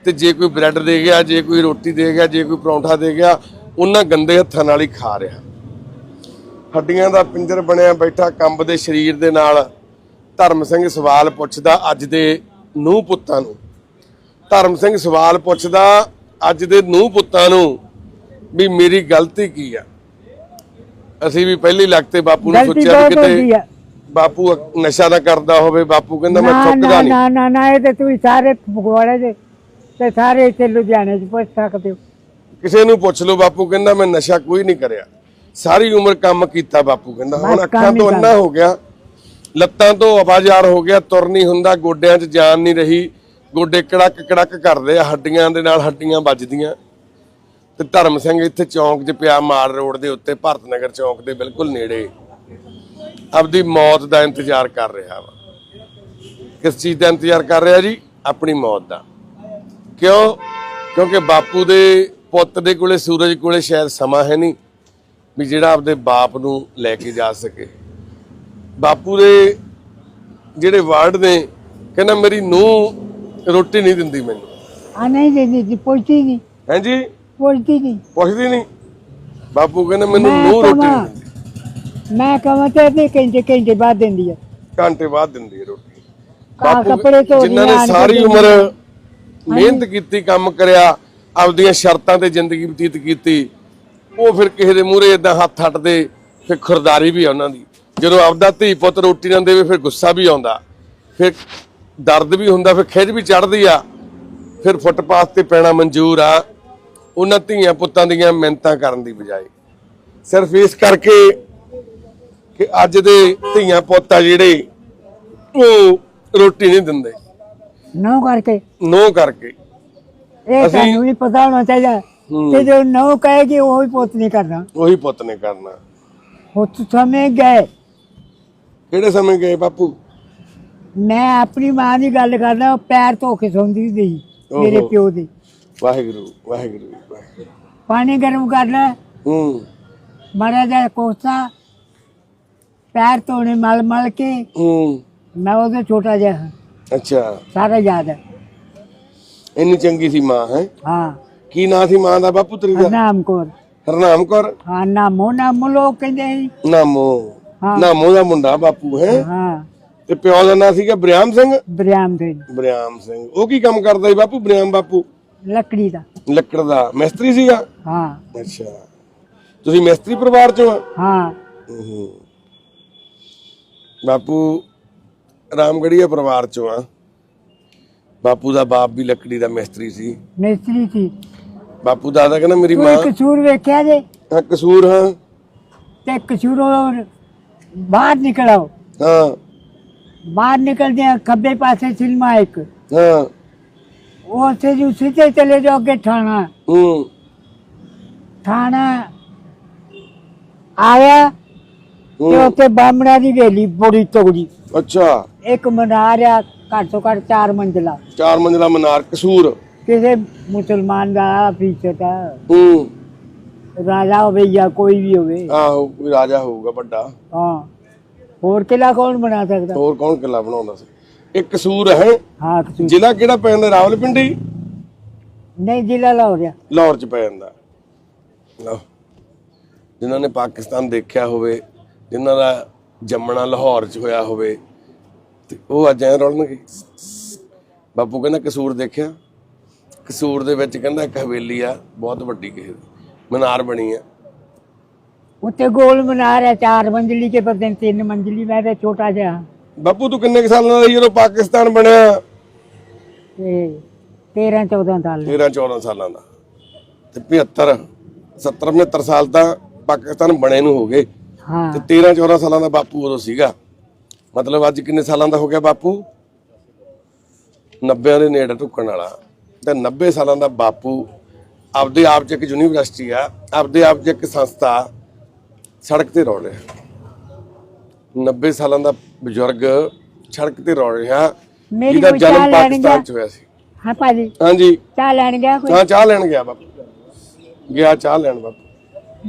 ਤੇ ਜੇ ਕੋਈ ਬ੍ਰੈਡ ਦੇ ਗਿਆ, ਜੇ ਕੋਈ ਰੋਟੀ ਦੇ ਗਿਆ, ਜੇ ਕੋਈ ਪਰੌਂਠਾ ਦੇ ਗਿਆ, ਉਹਨਾਂ ਗੰਦੇ ਹੱਥਾਂ ਨਾਲ ਹੀ ਖਾ ਰਿਹਾ। ਹੱਡੀਆਂ ਦਾ ਪਿੰਜਰ ਬਣਿਆ ਬੈਠਾ ਕੰਬ ਦੇ ਸਰੀਰ ਦੇ ਨਾਲ। ਧਰਮ ਸਿੰਘ ਸਵਾਲ ਪੁੱਛਦਾ ਅੱਜ ਦੇ ਨੂੰਹ ਪੁੱਤਾਂ ਨੂੰ। ਧਰਮ ਸਿੰਘ ਸਵਾਲ ਪੁੱਛਦਾ ਅੱਜ ਦੇ ਨੂੰਹ ਪੁੱਤਾਂ ਨੂੰ ਵੀ ਮੇਰੀ ਗਲਤੀ ਕੀ ਆ? ਅਸੀਂ ਵੀ ਪਹਿਲੀ ਲੱਗਤੇ ਬਾਪੂ ਨੂੰ ਗਲਤੀ ਸੋਚਿਆ ਵੀ ਬਹੁਤ ਹੁੰਦੀ ਕਿਤੇ ਆ। ਬਾਪੂ ਨਸ਼ਾ ਨਾ ਕਰਦਾ ਹੋਵੇ ਬਾਪੂ ਕਹਿੰਦਾ ਮੈਂ ਨਾ ਥੁੱਕਦਾ ਨਾ ਨਹੀਂ ਨਾ ਨਾ ਨਾ ਇਹ ਤੇ ਤੁਸੀਂ ਸਾਰੇ ਫਗਵਾੜੇ ਦੇ ਤੇ ਸਾਰੇ ਇੱਥੇ ਲੁਧਿਆਣੇ 'ਚ ਪੁੱਛ ਸਕਦੇ ਹੋ। ਕਿਸੇ ਨੂੰ ਪੁੱਛ ਲਓ ਬਾਪੂ ਕਹਿੰਦਾ ਮੈਂ ਨਸ਼ਾ ਕੋਈ ਨਹੀਂ ਕਰਿਆ। ਸਾਰੀ ਉਮਰ ਕੰਮ ਕੀਤਾ ਬਾਪੂ ਕਹਿੰਦਾ। ਹੁਣ ਬਸ ਅੱਖਾਂ ਹੀ ਤੋਂ ਅੰਨਾ ਹੋ ਗਿਆ। ਲੱਤਾਂ ਤੋਂ ਆਵਾਜ਼ਾਰ ਹੋ ਗਿਆ ਤੁਰ ਨਹੀਂ ਹੁੰਦਾ ਗੋਡਿਆਂ 'ਚ ਜਾਨ ਨਹੀਂ ਰਹੀ। ਗੋਡੇ ਕੜਕ ਕੜਕ ਕਰਦੇ ਆ ਹੱਡੀਆਂ ਦੇ ਨਾਲ ਹੱਡੀਆਂ ਵੱਜਦੀਆਂ। ਤੇ ਧਰਮ ਸਿੰਘ ਇੱਥੇ ਚੌਂਕ 'ਚ ਪਿਆ ਮਾਰ ਰੋਡ ਦੇ ਉੱਤੇ ਭਾਰਤ ਨਗਰ ਚੌਂਕ ਦੇ ਬਿਲਕੁਲ ਨੇੜੇ। ਆਪਦੀ ਮੌਤ ਦਾ ਇੰਤਜ਼ਾਰ ਕਰ ਰਿਹਾ ਵਾ। ਕਿਸ ਚੀਜ਼ ਦਾ ਇੰਤਜ਼ਾਰ ਕਰ ਰਿਹਾ ਜੀ? ਆਪਣੀ ਮੌਤ ਦਾ। ਕਿਉਂ? ਕਿਉਂਕਿ ਬਾਪੂ ਦੇ ਪੁੱਤ ਦੇ ਕੋਲੇ ਸੂਰਜ ਕੋਲੇ ਸ਼ਾਇਦ ਸਮਾਂ ਹੈ ਨਹੀਂ ਵੀ ਜਿਹੜਾ ਆਪਦੇ ਬਾਪ ਨੂੰ ਲੈ ਕੇ ਜਾ ਸਕੇ। ਬਾਪੂ ਦੇ ਜਿਹੜੇ ਵਰਡ ਨੇ ਕਹਿੰਦਾ ਮੇਰੀ ਨੂੰਹ ਰੋਟੀ ਨਹੀਂ ਦਿੰਦੀ ਮੈਨੂੰ। ਆ ਨਹੀਂ ਦਿੰਦੀ ਜੀ ਪੁੱਛਦੀ ਨਹੀਂ ਹਾਂਜੀ ਪੁੱਛਦੀ ਨਹੀਂ ਪੁੱਛਦੀ ਨਹੀਂ ਬਾਪੂ ਕਹਿੰਦੇ ਮੈਨੂੰ ਮੈਂ ਰੋਟੀ ਕਵਾਂ। ਨਹੀਂ ਦਿੰਦੀ। ਮੈਂ ਕਹਾਂ ਤੇ ਵੀ ਘੰਟੇ ਘੰਟੇ ਬਾਅਦ ਦਿੰਦੀ ਆ। ਘੰਟੇ ਬਾਅਦ ਦਿੰਦੀ ਹੈ ਰੋਟੀ। ਕਾ ਕੱਪੜੇ ਧੋ ਜਿਨ੍ਹਾਂ ਨੇ ਸਾਰੀ ਉਮਰ ਮਿਹਨਤ ਕੀਤੀ ਕੰਮ ਕਰਿਆ ਆਪਦੀਆਂ ਸ਼ਰਤਾਂ ਤੇ ਜ਼ਿੰਦਗੀ ਬਤੀਤ ਕੀਤੀ ਉਹ ਫਿਰ ਕਿਸੇ ਦੇ ਮੂਹਰੇ ਇਦਾਂ ਹੱਥ ਹੱਟਦੇ ਫਿਰ ਖੁਰਦਾਰੀ ਵੀ ਆ ਉਹਨਾਂ ਦੀ। ਜਦੋਂ ਆਪਦਾ ਧੀ ਪੁੱਤ ਰੋਟੀ ਨਾ ਦੇਵੇ ਫਿਰ ਗੁੱਸਾ ਵੀ ਆਉਂਦਾ। ਫਿਰ ਦਰਦ ਵੀ ਹੁੰਦਾ ਫਿਰ ਖਿੱਚ ਵੀ ਚੜਦੀ ਆ। ਫਿਰ ਫੁੱਟਪਾਥ ਤੇ ਪੈਣਾ ਮਨਜ਼ੂਰ ਆ। ਉਹਨਾਂ ਧੀਆਂ ਪੁੱਤਾਂ ਦੀਆਂ ਮਿੰਨਤਾਂ ਕਰਨ ਦੀ ਬਜਾਏ। ਸਿਰਫ ਇਸ ਕਰਕੇ ਕਿ ਅੱਜ ਦੇ ਧੀਆਂ ਪੁੱਤ ਆ ਜਿਹੜੇ ਉਹ ਰੋਟੀ ਨਹੀਂ ਦਿੰਦੇ। ਨੋ ਕਰਕੇ। ਨੋ ਕਰਕੇ। ਇਹ ਅਸੀਂ- ਤੁਹਾਨੂੰ ਵੀ ਪਤਾ ਹੋਣਾ ਚਾਹੀਦਾ। ਕਿ ਜੋ ਨੋ ਕਹੇਗੀ ਉਹ ਹੀ ਪੁੱਤ ਨਹੀਂ ਕਰਨਾ। ਉਹੀ ਪੁੱਤ ਨੇ ਕਰਨਾ। ਉਹ ਸਮੇਂ ਗਏ। ਕਿਹੜੇ ਸਮੇਂ ਗਏ ਬਾਪੂ? ਮੈਂ ਆਪਣੀ ਮਾਂ ਦੀ ਗੱਲ ਕਰਦਾ ਪੈਰ ਧੋ ਕੇ ਸੌਂਦੀ ਸੀ ਮੇਰੇ। ਪਿਓ ਦੇ। ਵਾਹਿਗੁਰੂ ਵਾਹਿਗੁਰੂ ਵਾਹਿਗੁਰੂ। ਪਾਣੀ ਗਰਮ ਕਰਨਾ ਹੂੰ। ਮਾੜਾ ਜਿਹਾ ਕੋਸਾ ਪੈਰ ਧੋਣੇ ਮਲ ਮਲ ਕੇ। ਹੂੰ। ਮੈਂ ਉਹਦੇ ਛੋਟਾ ਜਿਹਾ। ਹਾਂ, ਅੱਛਾ। ਸਾਰਾ ਯਾਦ ਹੈ। ਇੰਨੀ ਚੰਗੀ ਸੀ ਮਾਂ ਹੈ? ਹਾਂ। ਕੀ ਨਾਂ ਸੀ ਮਾਂ ਦਾ ਬਾਪੂ ਤੇਰੀ ਦਾ? ਨਾਮ ਕੋਰ। ਹਰਨਾਮ ਕੌਰ? ਹਾਂ ਨਾਮੋ ਨਾਮੋ ਲੋਕ ਕਹਿੰਦੇ ਸੀ। ਨਾਮੋ। ਹਾਂ। ਨਾਮੋ ਦਾ ਮੁੰਡਾ ਬਾਪੂ ਹੈ? ਹਾਂ। ਤੇ ਪਿਓ ਦਾ ਨਾਂ ਸੀਗਾ ਬਰਿਆਮ ਸਿੰਘ? ਬਰਿਆਮ ਦੇ ਬਰਿਆਮ ਸਿੰਘ। ਉਹ ਕੀ ਕੰਮ ਕਰਦਾ ਸੀ ਬਾਪੂ? ਬਰਿਆਮ ਬਾਪੂ। ਲੱਕੜੀ ਦਾ। ਲੱਕੜ ਦਾ। ਮਿਸਤਰੀ ਸੀਗਾ? ਹਾਂ। ਅੱਛਾ। ਤੁਸੀਂ ਮਿਸਤਰੀ ਪਰਿਵਾਰ ਚੋਂ ਆ? ਹਾਂ। ਹੂੰ। ਬਾਪੂ ਰਾਮਗੜੀਆ ਪਰਿਵਾਰ ਚੋਂ ਆ। ਬਾਪੂ ਦਾ ਬਾਪ ਵੀ ਲੱਕੜੀ ਦਾ ਮਿਸਤਰੀ ਸੀ। ਮਿਸਤਰੀ ਸੀ। ਬਾਪੂ ਦਾਦਾ ਕਹਿੰਦਾ ਮੇਰੀ ਮਾਂ ਕੋਈ ਕਸੂਰ ਵੇਖਿਆ ਜੇ? ਹਾਂ ਕਸੂਰ ਹਾਂ। ਤੇ ਕਸੂਰੋਂ ਬਾਹਰ ਨਿਕਲ ਆਓ। ਹਾਂ। ਬਾਹਰ ਨਿਕਲਦੇ ਆ ਖੱਬੇ ਪਾਸੇ ਸਿਨੇਮਾ ਇੱਕ। ਹਾਂ। ਉੱਥੇ ਜੀ ਸਿੱਧੇ ਚਲੇ ਜਾਓ ਅੱਗੇ ਥਾਣਾ। ਹੂੰ। ਥਾਣਾ ਆਇਆ ਤੇ ਹੂੰ। ਉੱਥੇ ਬਾਹਮਣਾ ਦੀ ਵੇਲੀ ਬੜੀ ਤਗੜੀ। ਅੱਛਾ। ਇੱਕ ਮਨਾਰ ਆ ਘੱਟ ਤੋਂ ਘੱਟ ਚਾਰ ਮੰਜ਼ਲਾ। ਚਾਰ ਮੰਜ਼ਲਾ ਮਨਾਰ ਕਸੂਰ। ਕਿਸੇ ਮੁਸਲਮਾਨ ਦਾ ਫੀਚਰ ਦਾ ਹੂੰ। ਰਾਜਾ ਹੋਵੇ ਜਾਂ ਕੋਈ ਵੀ ਹੋਵੇ। ਆਹੋ ਕੋਈ ਰਾਜਾ ਹੋਊਗਾ ਵੱਡਾ। ਹਾਂ। ਹੋਰ ਕਿਲਾ ਕੌਣ ਬਣਾ ਸਕਦਾ? ਹੋਰ ਕੌਣ ਕਿਲਾ ਬਣਾਉਂਦਾ ਸੀ? ਇਹ ਕਸੂਰ ਹੈ। ਹਾਂ ਕਸੂਰ। ਜ਼ਿਲ੍ਹਾ ਕਿਹੜਾ ਪੈ ਜਾਂਦਾ ਰਾਵਲਪਿੰਡੀ? ਨਹੀਂ ਜ਼ਿਲ੍ਹਾ ਲਾਹੌਰ ਆ। ਲਾਹੌਰ ਚ ਪੈ ਜਾਂਦਾ ਲਓ ਜਿਨ੍ਹਾਂ ਨੇ ਪਾਕਿਸਤਾਨ ਦੇਖਿਆ ਹੋਵੇ ਜਿਨ੍ਹਾਂ ਦਾ ਜੰਮਣਾ ਲਾਹੌਰ ਚ ਹੋਇਆ ਹੋਵੇ ਤੇ ਉਹ ਅੱਜ ਐ ਰੋਲਣਗੇ। ਬਾਪੂ ਕਹਿੰਦਾ ਕਸੂਰ ਦੇਖਿਆ। ਕਸੂਰ ਦੇ ਵਿੱਚ ਕਹਿੰਦਾ ਇੱਕ ਹਵੇਲੀ ਆ ਬਹੁਤ ਵੱਡੀ ਕਿਸੇ ਦੀ। ਮਨਾਰ ਬਣੀ ਆ। ਉੱਤੇ ਗੋਲ ਮਨਾਰ ਹੈ ਚਾਰ ਮੰਜ਼ਲੀ ਕੇ ਪਰ ਤਿੰਨ ਮੰਜ਼ਲੀ ਮੈਂ ਤਾਂ ਛੋਟਾ ਜਿਹਾ। ਬਾਪੂ ਤੂੰ ਕਿੰਨੇ ਕੁ ਸਾਲਾਂ ਦਾ ਸੀ ਜਦੋਂ ਪਾਕਿਸਤਾਨ ਬਣਿਆ? ਤੇ 13 14 ਸਾਲ। 13 14 ਸਾਲਾਂ ਦਾ। ਤੇ 75 70 75 ਸਾਲ ਤਾਂ ਪਾਕਿਸਤਾਨ ਬਣੇ ਨੂੰ ਹੋ ਗਏ। ਹਾਂ। ਤੇ 13 14 ਸਾਲਾਂ ਦਾ ਬਾਪੂ ਉਦੋਂ ਸੀਗਾ। ਮਤਲਬ ਅੱਜ ਕਿੰਨੇ ਸਾਲਾਂ ਦਾ ਹੋ ਗਿਆ ਬਾਪੂ? 90 ਦੇ ਨੇੜੇ ਢੁੱਕਣ ਵਾਲਾ। ਤੇ 90 ਸਾਲਾਂ ਦਾ ਬਾਪੂ ਆਪਦੇ ਆਪ ਚ ਇੱਕ ਯੂਨੀਵਰਸਿਟੀ ਆ ਆਪਦੇ ਆਪ ਚ ਇੱਕ ਸੰਸਥਾ ਸੜਕ ਤੇ ਰੋ ਰਿਹਾ। 90 ਸਾਲਾਂ ਦਾ ਬਜ਼ੁਰਗ ਸੜਕ ਤੇ ਰੋ ਰਿਹਾ ਮੇਰੀ ਜਿਹਦਾ ਕੋਈ ਚਾਹ ਜਨਮ ਲੈਣ ਪਾਕਿਸਤਾਨ ਚ ਹੋਇਆ ਸੀ। ਹਾਂ ਭਾਜੀ। ਹਾਂਜੀ। ਚਾਹ ਲੈਣ ਗਿਆ ਕੋਈ? ਹਾਂ ਚਾਹ ਲੈਣ ਗਿਆ ਬਾਪੂ। ਗਿਆ ਚਾਹ ਲੈਣ ਬਾਪੂ।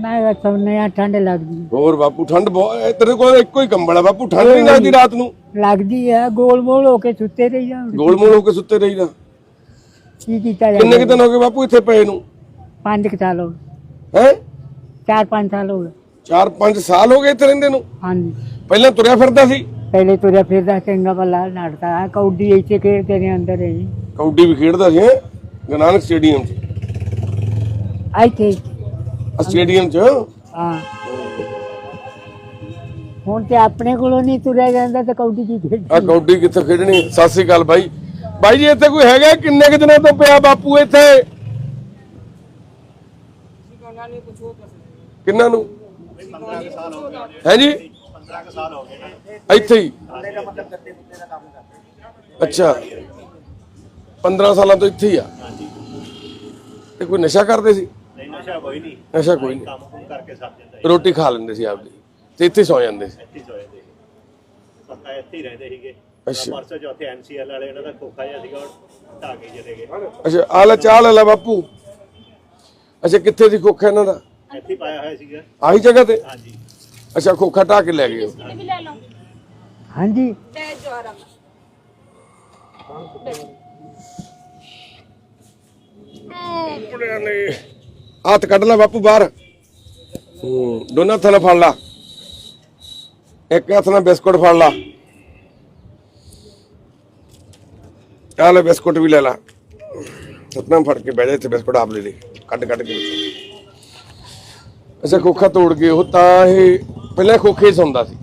ਮੈਂ ਸੌਂਨੇ ਆ ਠੰਡ ਲੱਗਦੀ ਹੋਰ ਬਾਪੂ ਠੰਡ ਬਹੁਤ। ਤੇਰੇ ਕੋਲ ਇੱਕੋ ਹੀ ਕੰਬਲ ਆ ਬਾਪੂ? ਠੰਡ ਨਹੀਂ ਲੱਗਦੀ ਰਾਤ ਨੂੰ? ਲੱਗਦੀ ਆ ਗੋਲ ਮੋਲ ਹੋ ਕੇ ਸੁੱਤੇ ਰਹੀ ਜਾ ਗੋਲ ਮੋਲ ਹੋ ਕੇ ਸੁੱਤੇ ਰਹੀਦਾ ਕੀ ਕੀਤਾ ਕਿੰਨੇ ਜਾਏ ਕਿ ਦਿਨ ਹੋ ਗਏ ਬਾਪੂ ਇੱਥੇ ਪਏ ਨੂੰ? ਪੰਜ ਕੁ ਸਾਲ ਹੋ ਗਏ। ਹੈ? ਚਾਰ ਪੰਜ ਸਾਲ ਹੋ ਗਏ। 4-5 ਸਾਲ ਹੋ ਗਏ ਇੱਥੇ ਰਹਿੰਦੇ ਨੂੰ? ਹਾਂਜੀ। ਪਹਿਲਾਂ ਤੁਰਿਆ ਫਿਰਦਾ ਸੀ? ਪਹਿਲੇ ਤੁਰਿਆ ਫਿਰਦਾ ਚੰਗਾ ਭਲਾ ਨੜਦਾ ਹੈ ਕੌਡੀ ਇੱਥੇ ਖੇਡਦੇ ਨੇ ਅੰਦਰ ਹੀ ਕਬੱਡੀ ਵੀ ਖੇਡਦਾ ਸੀ ਹੈਂ? ਗੁਰੂ ਨਾਨਕ ਸਟੇਡੀਅਮ 'ਚ। ਇੱਥੇ। ਆ ਸਟੇਡੀਅਮ 'ਚ? ਹਾਂ। ਹੁਣ ਤੇ ਆਪਣੇ ਕੋਲੋਂ ਨਹੀਂ ਤੁਰਿਆ ਜਾਂਦਾ ਤਾਂ ਕੌਡੀ ਕੀ ਖੇਡ ਆ ਕਬੱਡੀ ਕਿੱਥੇ ਖੇਡਣੀ? ਸਤਿ ਸ੍ਰੀ ਅਕਾਲ ਬਾਈ ਬਾਈ ਜੀ ਇੱਥੇ ਕੋਈ ਹੈਗਾ? ਕਿੰਨੇ ਕਿ ਦਿਨਾਂ ਤੋਂ ਪਿਆ ਬਾਪੂ ਇੱਥੇ? ਕਿੰਨਾਂ ਨੂੰ? ਹੈ ਜੀ? 15 ਸਾਲ ਹੋ ਗਏ ਇੱਥੇ ਹੀ? ਅੱਛਾ। 15 ਸਾਲਾਂ ਤੋਂ ਇੱਥੇ ਹੀ ਆ? ਤੇ ਕੋਈ ਨਸ਼ਾ ਕਰਦੇ ਸੀ? ਨਹੀਂ ਨਸ਼ਾ ਕੋਈ ਨਹੀਂ। ਨਸ਼ਾ ਕੋਈ ਨਹੀਂ। ਕੰਮ ਕੁਮ ਕਰਕੇ ਸਰ ਜਾਂਦਾ ਰੋਟੀ ਖਾ ਲੈਂਦੇ ਸੀ ਆਪਦੀ। ਤੇ ਇੱਥੇ ਸੌ ਜਾਂਦੇ ਸੀ? ਇੱਥੇ ਹੀ ਸੋਏ ਦੇ ਪੱਕਾ ਇੱਥੇ ਹੀ ਰਹਿੰਦੇ ਸੀਗੇ। ਅੱਛਾ। ਪਰਸੋਂ ਚੌਥੇ ਐਨਸੀਐਲ ਵਾਲੇ ਇਹਨਾਂ ਦਾ ਖੋਖਾ ਜਿਹਾ ਸੀਗਾ ਉਹ ਢਾਹ ਕੇ ਚਲੇ ਗਏ। ਅੱਛਾ ਆ ਲੈ ਚਾਹ ਲੈ ਲੈ ਬਾਪੂ। ਅੱਛਾ ਕਿੱਥੇ ਦੀ ਖੋਖਾ ਇਹਨਾਂ ਦਾ? ਇੱਥੇ ਪਾਇਆ ਹੋਇਆ ਸੀਗਾ। ਆਹੀ ਜਗ੍ਹਾ ਤੇ? ਹਾਂਜੀ। ਅੱਛਾ ਖੋਖਾ ਢਾ ਕੇ ਲੈ ਗਏ। ਵੀ ਲੈ ਲਓ। ਹਾਂਜੀ। ਤੇ ਜਵਾਰਾ ਕੁੜਿਆਂ ਨੇ ਹੱਥ ਕੱਢ ਲੈ ਬਾਪੂ ਬਾਹਰ। ਹੂੰ ਦੋਨਾਂ ਹੱਥਾਂ ਨਾਲ ਫੜ ਲਾ। ਇੱਕ ਹੱਥ ਨਾਲ ਬਿਸਕੁਟ ਫੜ ਲਾ। ਆ ਲੈ ਬਿਸਕੁਟ ਵੀ ਲੈ ਲਾ। ਸਤਨਾਮ ਫੜ ਕੇ ਬਹਿ ਜਾ ਇੱਥੇ ਬਿਸਕੁਟ ਆਪ ਲੈ ਲੈ। ਕੱਢ ਕੱਢ ਕੇ। ਅੱਛਾ ਖੋਖਾ ਤੋੜ ਗਏ ਉਹ ਤਾਂ ਇਹ ਪਹਿਲਾਂ ਖੋਖੇ ਸੌਂਦਾ ਸੀ।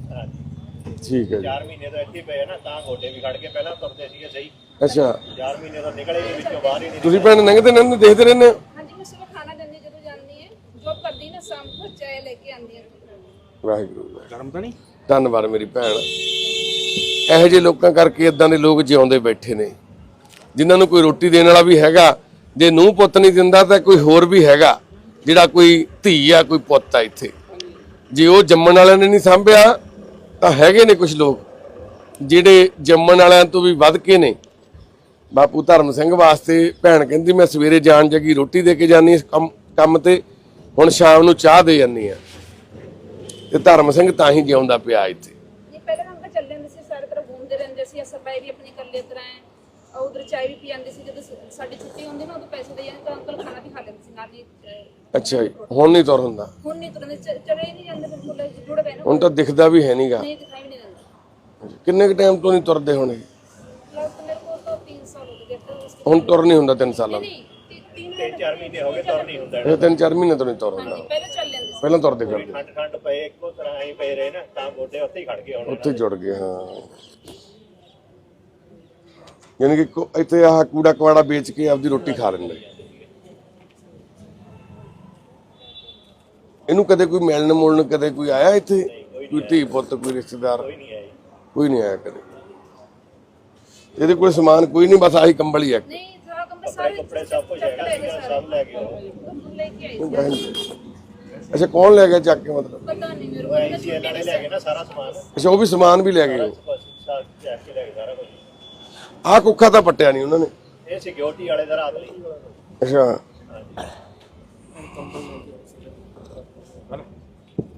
ਠੀਕ ਹੈ ਜੀ। 4 ਮਹੀਨੇ ਤੋਂ ਇੱਥੇ ਹੀ ਪਏ ਨਾ ਤਾਂ ਗੋਡੇ ਵੀ ਖੜ ਕੇ ਪਹਿਲਾਂ ਤੁਰਦੇ ਸੀਗੇ ਸਹੀ। ਅੱਛਾ। 4 ਮਹੀਨੇ ਤੋਂ ਨਿਕਲੇ ਨਹੀਂ ਵਿੱਚੋਂ ਬਾਹਰ ਹੀ ਨਹੀਂ ਤੁਸੀਂ ਭੈਣ ਲੰਘਦੇ ਨੰਘਦੇ ਦੇਖਦੇ ਰਹਿੰਦੇ ਹੋ? ਹਾਂਜੀ ਮੈਂ ਸਵੇਰ ਖਾਣਾ ਦਿੰਦੀ ਜਦੋਂ ਜਾਂਦੀ ਹੈ। ਜੋਬ ਕਰਦੀ ਨਾ ਸ਼ਾਮ ਨੂੰ ਚਾय ਲੈ ਕੇ ਆਉਂਦੀ ਹੈ। ਵਾਹਿਗੁਰੂ ਗਰਮ ਤਾਂ ਨਹੀਂ? ਧੰਨਵਾਦ ਮੇਰੀ ਭੈਣ। ਇਹੋ ਜਿਹੇ ਲੋਕਾਂ ਕਰਕੇ ਇਦਾਂ ਦੇ ਲੋਕ ਜਿਉਂਦੇ ਬੈਠੇ ਨੇ। ਜਿਨ੍ਹਾਂ ਨੂੰ ਕੋਈ ਰੋਟੀ ਦੇਣ ਵਾਲਾ ਵੀ ਹੈਗਾ ਜੇ ਨੂੰ ਪੁੱਤ ਨਹੀਂ ਦਿੰਦਾ ਤਾਂ ਕੋਈ ਹੋਰ ਵੀ ਹੈਗਾ ਜਿਹੜਾ ਕੋਈ ਧੀ ਆ ਕੋਈ ਪੁੱਤ ਆ ਇੱਥੇ। ਜੇ ਉਹ ਜੰਮਣ ਵਾਲਿਆਂ ਨੇ ਨਹੀਂ ਸਾਂਭਿਆ, ਤਾਂ ਹੈਗੇ ਨੇ ਕੁਝ ਲੋਕ, ਜਿਹੜੇ ਜੰਮਣ ਵਾਲਿਆਂ ਤੋਂ ਵੀ ਵੱਧ ਕੇ ਨੇ। ਬਾਪੂ ਧਰਮ ਸਿੰਘ ਵਾਸਤੇ ਭੈਣ ਕਹਿੰਦੀ, ਮੈਂ ਸਵੇਰੇ ਜਾਣ ਜਗੀ ਰੋਟੀ ਦੇ ਕੇ ਜਾਨੀ ਕੰਮ ਤੇ, ਹੁਣ ਸ਼ਾਮ ਨੂੰ ਚਾਹ ਦੇ ਜਾਨੀ ਆ ਤੇ ਧਰਮ ਸਿੰਘ ਤਾਂ ਹੀ ਜਿਉਂਦਾ ਪਿਆ ਇੱਥੇ। ਪਹਿਲਾਂ ਅੰਕਲ ਚੱਲ ਜਾਂਦੇ ਸੀ, ਸਾਰੇ ਤਰ੍ਹਾਂ ਘੁੰਮਦੇ ਰਹਿੰਦੇ ਸੀ ਅਸਰ ਬਾਈ ਵੀ ਆਪਣੀ ਇਕੱਲੇ ਤਰ੍ਹਾਂ ਉਧਰ ਚਾय ਵੀ ਪੀ ਜਾਂਦੇ ਸੀ, ਜਦੋਂ ਸਾਡੀ ਛੁੱਟੀ ਹੁੰਦੀ ਨਾ, ਉਦੋਂ ਪੈਸੇ ਦੇ ਜਾਂਦੇ, ਤਾਂ ਅੰਕਲ ਖਾਣਾ ਵੀ ਖਾ ਲੈਂਦੇ ਸੀ, ਨਾਲ ਹੀ ਅੱਛਾ ਜੀ ਹੁਣ ਨਹੀਂ ਤੁਰ ਹੁੰਦਾ? ਹੁਣ ਨਹੀਂ ਤੁਰਦੇ ਚ- ਚਲੇ ਹੀ ਨਹੀਂ ਜਾਂਦੇ ਬਿਲਕੁਲ ਜੁੜ ਗਏ ਨਾ। ਹੁਣ ਤਾਂ ਦਿਖਦਾ ਵੀ ਹੈ ਨਹੀਂਗਾ ਨਹੀਂ ਦਿਖਾਈ ਵੀ ਨਹੀਂ ਦਿੰਦਾ। ਕਿੰਨੇ ਕੁ ਟਾਈਮ ਤੋਂ ਨਹੀਂ ਤੁਰਦੇ ਹੁਣ ਇਹ? ਲਗਭਗ ਮੇਰੇ ਕੋਲ ਤਾਂ 3 ਸਾਲ ਹੋ ਗਏ ਤੇ ਉਸ ਹੁਣ ਤੁਰ ਨਹੀਂ ਹੁੰਦਾ 3 ਸਾਲਾਂ ਤੋਂ? ਨਹੀਂ ਤੀ- ਤਿੰਨ ਤਿੰਨ ਚਾਰ ਮਹੀਨੇ ਹੋ ਗਏ ਤੁਰ ਨਹੀਂ ਹੁੰਦਾ। ਇਹ 3-4 ਮਹੀਨੇ ਤੋਂ ਨਹੀਂ ਤੁਰ ਹੁੰਦਾ। ਪਹਿਲਾਂ ਚੱਲ ਜਾਂਦੇ ਸੀ। ਪਹਿਲਾਂ ਤੁਰਦੇ ਫਿਰਦੇ। ਠੰਡ ਠੰਡ ਪਏ ਇੱਕੋ ਤਰ੍ਹਾਂ ਹੀ ਪਏ ਰਹੇ ਨਾ ਤਾਂ ਗੋਡੇ ਉੱਥੇ ਹੀ ਖੜ ਗਏ ਹੁਣ। ਉੱਥੇ ਜੁੜ ਗਏ ਹਾਂ। ਯਾਨੀ ਕਿ ਕੋ- ਇੱਥੇ ਆਹ ਕੂੜਾ ਕਵਾੜਾ ਵੇਚ ਕੇ ਆਪਦੀ ਰੋਟੀ ਖਾ ਲੈਂਦੇ। ਇਹਨੂੰ ਕਦੇ ਕੋਈ ਮਿਲਣ ਮੁਲਣ ਕਦੇ ਕੋਈ ਆਇਆ ਇੱਥੇ? ਕੋਈ ਧੀ ਪੁੱਤ ਕੋਈ ਰਿਸ਼ਤੇਦਾਰ? ਕੋਈ ਨਹੀਂ ਆਈ ਕੋਈ ਨਹੀਂ ਆਇਆ ਕਦੇ। ਇਹਦੇ ਕੋਲ ਸਮਾਨ ਕੋਈ ਨਹੀਂ ਬਸ ਆਹੀ ਕੰਬਲ ਹੀ ਹੈ ਨਹੀਂ ਸਾਰਾ ਕੰਮ ਸਾਰੇ ਕੱਪੜੇ ਸਭ ਕੁਝ ਹੈਗਾ ਸਭ ਲੈ ਕੇ ਸੀ ਅੱਛਾ ਕੌਣ ਲੈ ਗਿਆ ਚੱਕ ਕੇ ਮਤਲਬ? ਪਤਾ ਨਹੀਂ ਮੇਰੇ ਕੋਲ ਇਹਨਾਂ ਨੇ ਲੈ ਗਏ ਨਾ ਸਾਰਾ ਸਮਾਨ। ਅੱਛਾ ਉਹ ਵੀ ਸਮਾਨ ਵੀ ਲੈ ਗਏ ਉਹ। ਬਸ ਸਾਰਾ ਚੱਕ ਕੇ ਲੈ ਗਏ ਸਾਰਾ ਕੁਝ ਆਹ ਕੁੱਖਾ ਤਾਂ ਪੱਟਿਆ ਨਹੀਂ ਉਹਨਾਂ ਨੇ। ਇਹ ਸਿਕਿਉਰਿਟੀ ਵਾਲੇ ਦਾ ਰਾਤ ਲਈ। ਅੱਛਾ।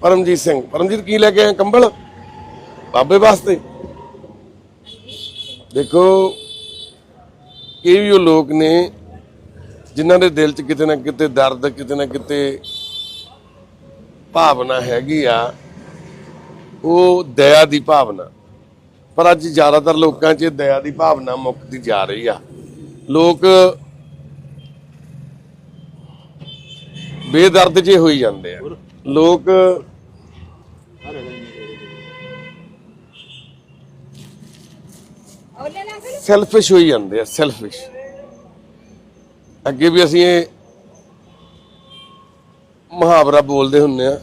ਪਰਮਜੀਤ ਸਿੰਘ। ਪਰਮਜੀਤ, ਕੀ ਲੈ ਕੇ ਆਇਆ ਕੰਬਲ? ਬਾਬੇ ਵਾਸਤੇ। ਦੇਖੋ, ਇਹ ਵੀ ਉਹ ਲੋਕ ਨੇ ਜਿਨ੍ਹਾਂ ਦੇ ਦਿਲ 'ਚ ਕਿਤੇ ਨਾ ਕਿਤੇ ਦਰਦ, ਕਿਤੇ ਨਾ ਕਿਤੇ ਭਾਵਨਾ ਹੈਗੀ ਆ। ਉਹ ਦਇਆ ਦੀ ਭਾਵਨਾ। ਪਰ ਅੱਜ ਜ਼ਿਆਦਾਤਰ ਲੋਕਾਂ 'ਚ ਦਇਆ ਦੀ ਭਾਵਨਾ ਮੁੱਕਦੀ ਜਾ ਰਹੀ ਆ। ਲੋਕ ਬੇਦਰਦ ਜੇ ਹੋਈ ਜਾਂਦੇ ਆ। ਲੋਕ ਸੈਲਫਿਸ਼ ਹੋਈ ਜਾਂਦੇ ਆ ਸੈਲਫਿਸ਼ ਅੱਗੇ ਵੀ ਅਸੀਂ ਇਹ ਮੁਹਾਵਰਾ ਬੋਲਦੇ ਹੁੰਨੇ ਆ,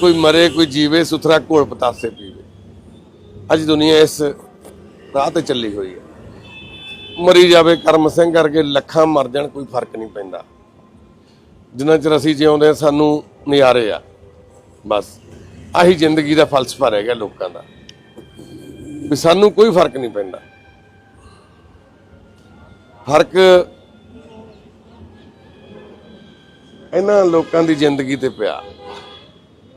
ਕੋਈ ਮਰੇ, ਕੋਈ ਜੀਵੇ, ਸੁਥਰਾ ਘੋਲ ਪਤਾਸੇ ਪੀਵੇ। ਅੱਜ ਦੁਨੀਆ ਇਸ ਰਾਹ ਤੇ ਚੱਲੀ ਹੋਈ ਹੈ ਮਰੀ ਜਾਵੇ ਕਰਮ ਸਿੰਘ ਕਰਕੇ ਲੱਖਾਂ ਮਰ ਜਾਣ, ਕੋਈ ਫ਼ਰਕ ਨਹੀਂ ਪੈਂਦਾ। ਜਿੰਨਾ ਚਿਰ ਅਸੀਂ ਜਿਉਂਦੇ ਸਾਨੂੰ ਨਜ਼ਾਰੇ ਆ। ਬਸ, ਆਹੀ ਜ਼ਿੰਦਗੀ ਦਾ ਫਲਸਫਾ ਰਹਿ ਗਿਆ ਲੋਕਾਂ ਦਾ। ਵੀ ਸਾਨੂੰ ਕੋਈ ਫ਼ਰਕ ਨਹੀਂ ਪੈਂਦਾ। ਫ਼ਰਕ ਇਹਨਾਂ ਲੋਕਾਂ ਦੀ ਜ਼ਿੰਦਗੀ ਤੇ ਪਿਆ।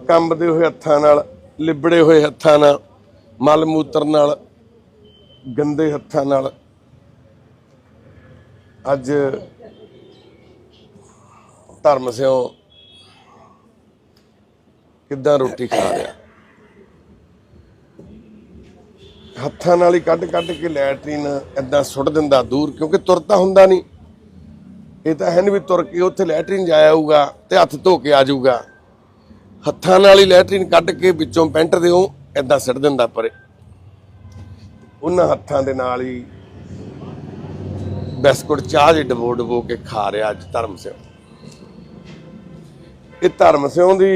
ਕੰਬਦੇ ਹੋਏ ਹੱਥਾਂ ਨਾਲ, ਲਿਬੜੇ ਹੋਏ ਹੱਥਾਂ ਨਾਲ, ਮਲ ਮੂਤਰ ਨਾਲ, ਗੰਦੇ ਹੱਥਾਂ ਨਾਲ। ਅੱਜ ਧਰਮ ਸਿਓ ਕਿੱਦਾਂ ਰੋਟੀ ਖਾ ਰਿਹਾ? ਹੱਥਾਂ ਨਾਲ ਹੀ ਕੱਢ ਕੱਢ ਕੇ ਲੈਟਰੀਨ ਏਦਾਂ ਸੁੱਟ ਦਿੰਦਾ ਦੂਰ, ਕਿਉਂਕਿ ਤੁਰਤਾ ਹੁੰਦਾ ਨਹੀਂ। ਇਹ ਤਾਂ ਹੈ ਨਹੀਂ ਵੀ ਤੁਰ ਕੇ ਉੱਥੇ ਲੈਟਰੀਨ ਜਾਇਆ ਹੋਊਗਾ ਤੇ ਹੱਥ ਧੋ ਕੇ ਆ ਜਾਊਗਾ। ਹੱਥਾਂ ਨਾਲ ਹੀ ਲੈਟਰੀਨ ਕੱਢ ਕੇ ਵਿੱਚੋਂ ਪੈਂਟ ਦੇ ਉਹ ਏਦਾਂ ਸੁੱਟ ਦਿੰਦਾ ਪਰੇ। ਉਹਨਾਂ ਹੱਥਾਂ ਦੇ ਨਾਲ ਹੀ ਬਿਸਕੁਟ, ਚਾਹ ਦੇ ਡਬੋ ਡਬੋ ਕੇ ਖਾ ਰਿਹਾ ਅੱਜ ਧਰਮ ਸਿੰਘ ਇਹ ਧਰਮ ਸਿੰਘ ਦੀ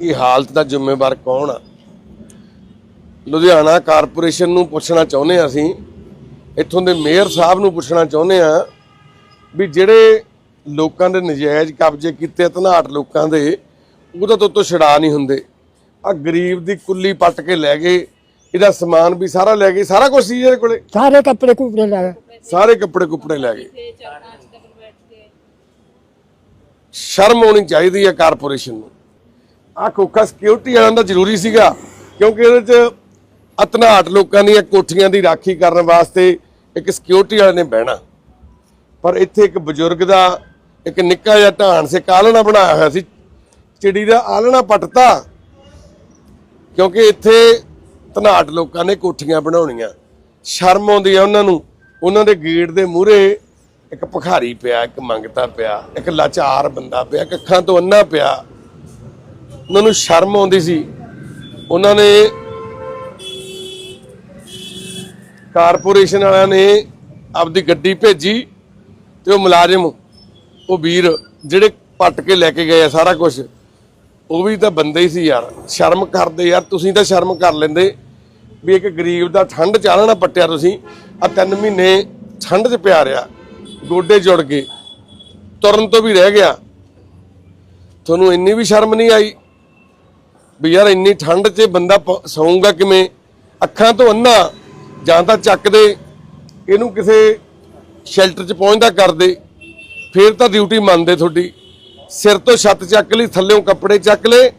ਇਹ ਹਾਲਤ ਦਾ ਜ਼ਿੰਮੇਵਾਰ ਕੌਣ ਆ? ਲੁਧਿਆਣਾ ਕਾਰਪੋਰੇਸ਼ਨ ਨੂੰ ਪੁੱਛਣਾ ਚਾਹੁੰਦੇ ਹਾਂ ਅਸੀਂ। ਇੱਥੋਂ ਦੇ ਮੇਅਰ ਸਾਹਿਬ ਨੂੰ ਪੁੱਛਣਾ ਚਾਹੁੰਦੇ ਆ ਵੀ ਜਿਹੜੇ ਲੋਕਾਂ ਦੇ ਨਜਾਇਜ਼ ਕਬਜ਼ੇ ਕੀਤੇ ਧਨਾਟ ਲੋਕਾਂ ਦੇ ਉਹਦਾ ਤੋਂ ਤੋਂ ਛੜਾ ਨਹੀਂ ਹੁੰਦੇ। ਆ ਗਰੀਬ ਦੀ ਕੁੱਲੀ ਪੱਟ ਕੇ ਲੈ ਗਏ ਇਹਦਾ ਸਮਾਨ ਵੀ ਸਾਰਾ ਲੈ ਗਏ ਸਾਰਾ ਕੁਝ ਸੀ ਇਹਦੇ ਕੋਲੇ? ਸਾਰੇ ਕੱਪੜੇ ਕੁਪੜੇ ਲਾ ਸਾਰੇ ਕੱਪੜੇ ਕੁੱਪੜੇ ਲੈ ਗਏ। ਸ਼ਰਮ ਆਉਣੀ ਚਾਹੀਦੀ ਹੈ ਕਾਰਪੋਰੇਸ਼ਨ ਨੂੰ। ਆ ਕੋਕਾ ਸਿਕਿਉਰਿਟੀ ਵਾਲਿਆਂ ਦਾ ਜ਼ਰੂਰੀ ਸੀਗਾ, ਕਿਉਂਕਿ ਇਹਦੇ ਚ ਅਤਨਾਟ ਲੋਕਾਂ ਦੀਆਂ ਕੋਠੀਆਂ ਦੀ ਰਾਖੀ ਕਰਨ ਵਾਸਤੇ ਇੱਕ ਸਿਕਿਉਰਿਟੀ ਵਾਲੇ ਨੇ ਬਹਿਣਾ। ਪਰ ਇੱਥੇ ਇੱਕ ਬਜ਼ੁਰਗ ਦਾ, ਇੱਕ ਨਿੱਕਾ ਜਿਹਾ ਢਾਣ ਸੇ ਆਲਣਾ ਬਣਾਇਆ ਹੋਇਆ ਸੀ, ਚਿੜੀ ਦਾ ਆਲਣਾ ਪਟਤਾ, ਕਿਉਂਕਿ ਇੱਥੇ ਧਨਾਟ ਲੋਕਾਂ ਨੇ ਕੋਠੀਆਂ ਬਣਾਉਣੀਆਂ। ਸ਼ਰਮ ਆਉਂਦੀ ਆ ਉਹਨਾਂ ਨੂੰ, ਉਹਨਾਂ ਦੇ ਗੇਟ ਦੇ ਮੂਹਰੇ ਇੱਕ ਭਖਾਰੀ ਪਿਆ, ਇੱਕ ਮੰਗਤਾ ਪਿਆ, ਇੱਕ ਲਾਚਾਰ ਬੰਦਾ ਪਿਆ, ਇੱਕ ਅੱਖਾਂ ਤੋਂ ਅੰਨਾ ਪਿਆ। ਉਹਨਾਂ ਨੂੰ ਸ਼ਰਮ ਆਉਂਦੀ ਸੀ। ਉਹਨਾਂ ਨੇ ਕਾਰਪੋਰੇਸ਼ਨ ਵਾਲਿਆਂ ਨੇ ਆਪਦੀ ਗੱਡੀ ਭੇਜੀ ਤੇ ਉਹ ਮੁਲਾਜ਼ਮ, ਉਹ ਵੀਰ ਜਿਹੜੇ ਪੱਟ ਕੇ ਲੈ ਕੇ ਗਏ ਆ ਸਾਰਾ ਕੁਝ ਉਹ ਵੀ ਤਾਂ ਬੰਦੇ ਹੀ ਸੀ ਯਾਰ। ਸ਼ਰਮ ਕਰਦੇ ਯਾਰ, ਤੁਸੀਂ ਤਾਂ ਸ਼ਰਮ ਕਰ ਲੈਂਦੇ ਵੀ ਇੱਕ ਗਰੀਬ ਦਾ ਠੰਡ ਚਾਲਣਾ ਪੱਟਿਆ ਤੁਸੀਂ। ਆ ਤਿੰਨ ਮਹੀਨੇ ਠੰਡ 'ਚ ਪਿਆ ਰਿਹਾ, ਗੋਡੇ ਜੁੜ ਗਏ, ਤੁਰਨ ਤੋਂ ਵੀ ਰਹਿ ਗਿਆ। ਤੁਹਾਨੂੰ ਇੰਨੀ ਵੀ ਸ਼ਰਮ ਨਹੀਂ ਆਈ? ਵੀ ਯਾਰ ਇੰਨੀ ਠੰਡ 'ਚ ਬੰਦਾ ਸੌਂਗਾ ਕਿਵੇਂ? ਅੱਖਾਂ ਤੋਂ ਅੰਨਾ ਜਾਂ ਤਾਂ ਚੱਕ ਦੇ ਇਹਨੂੰ ਕਿਸੇ ਸ਼ੈਲਟਰ 'ਚ ਪਹੁੰਚਦਾ ਕਰਦੇ ਫੇਰ ਤਾਂ ਡਿਊਟੀ ਮੰਨਦੇ ਤੁਹਾਡੀ। ਸਿਰ ਤੋਂ ਛੱਤ ਚੱਕ ਲਈ ਥੱਲੇੋਂ ਕੱਪੜੇ ਚੱਕ ਲਏ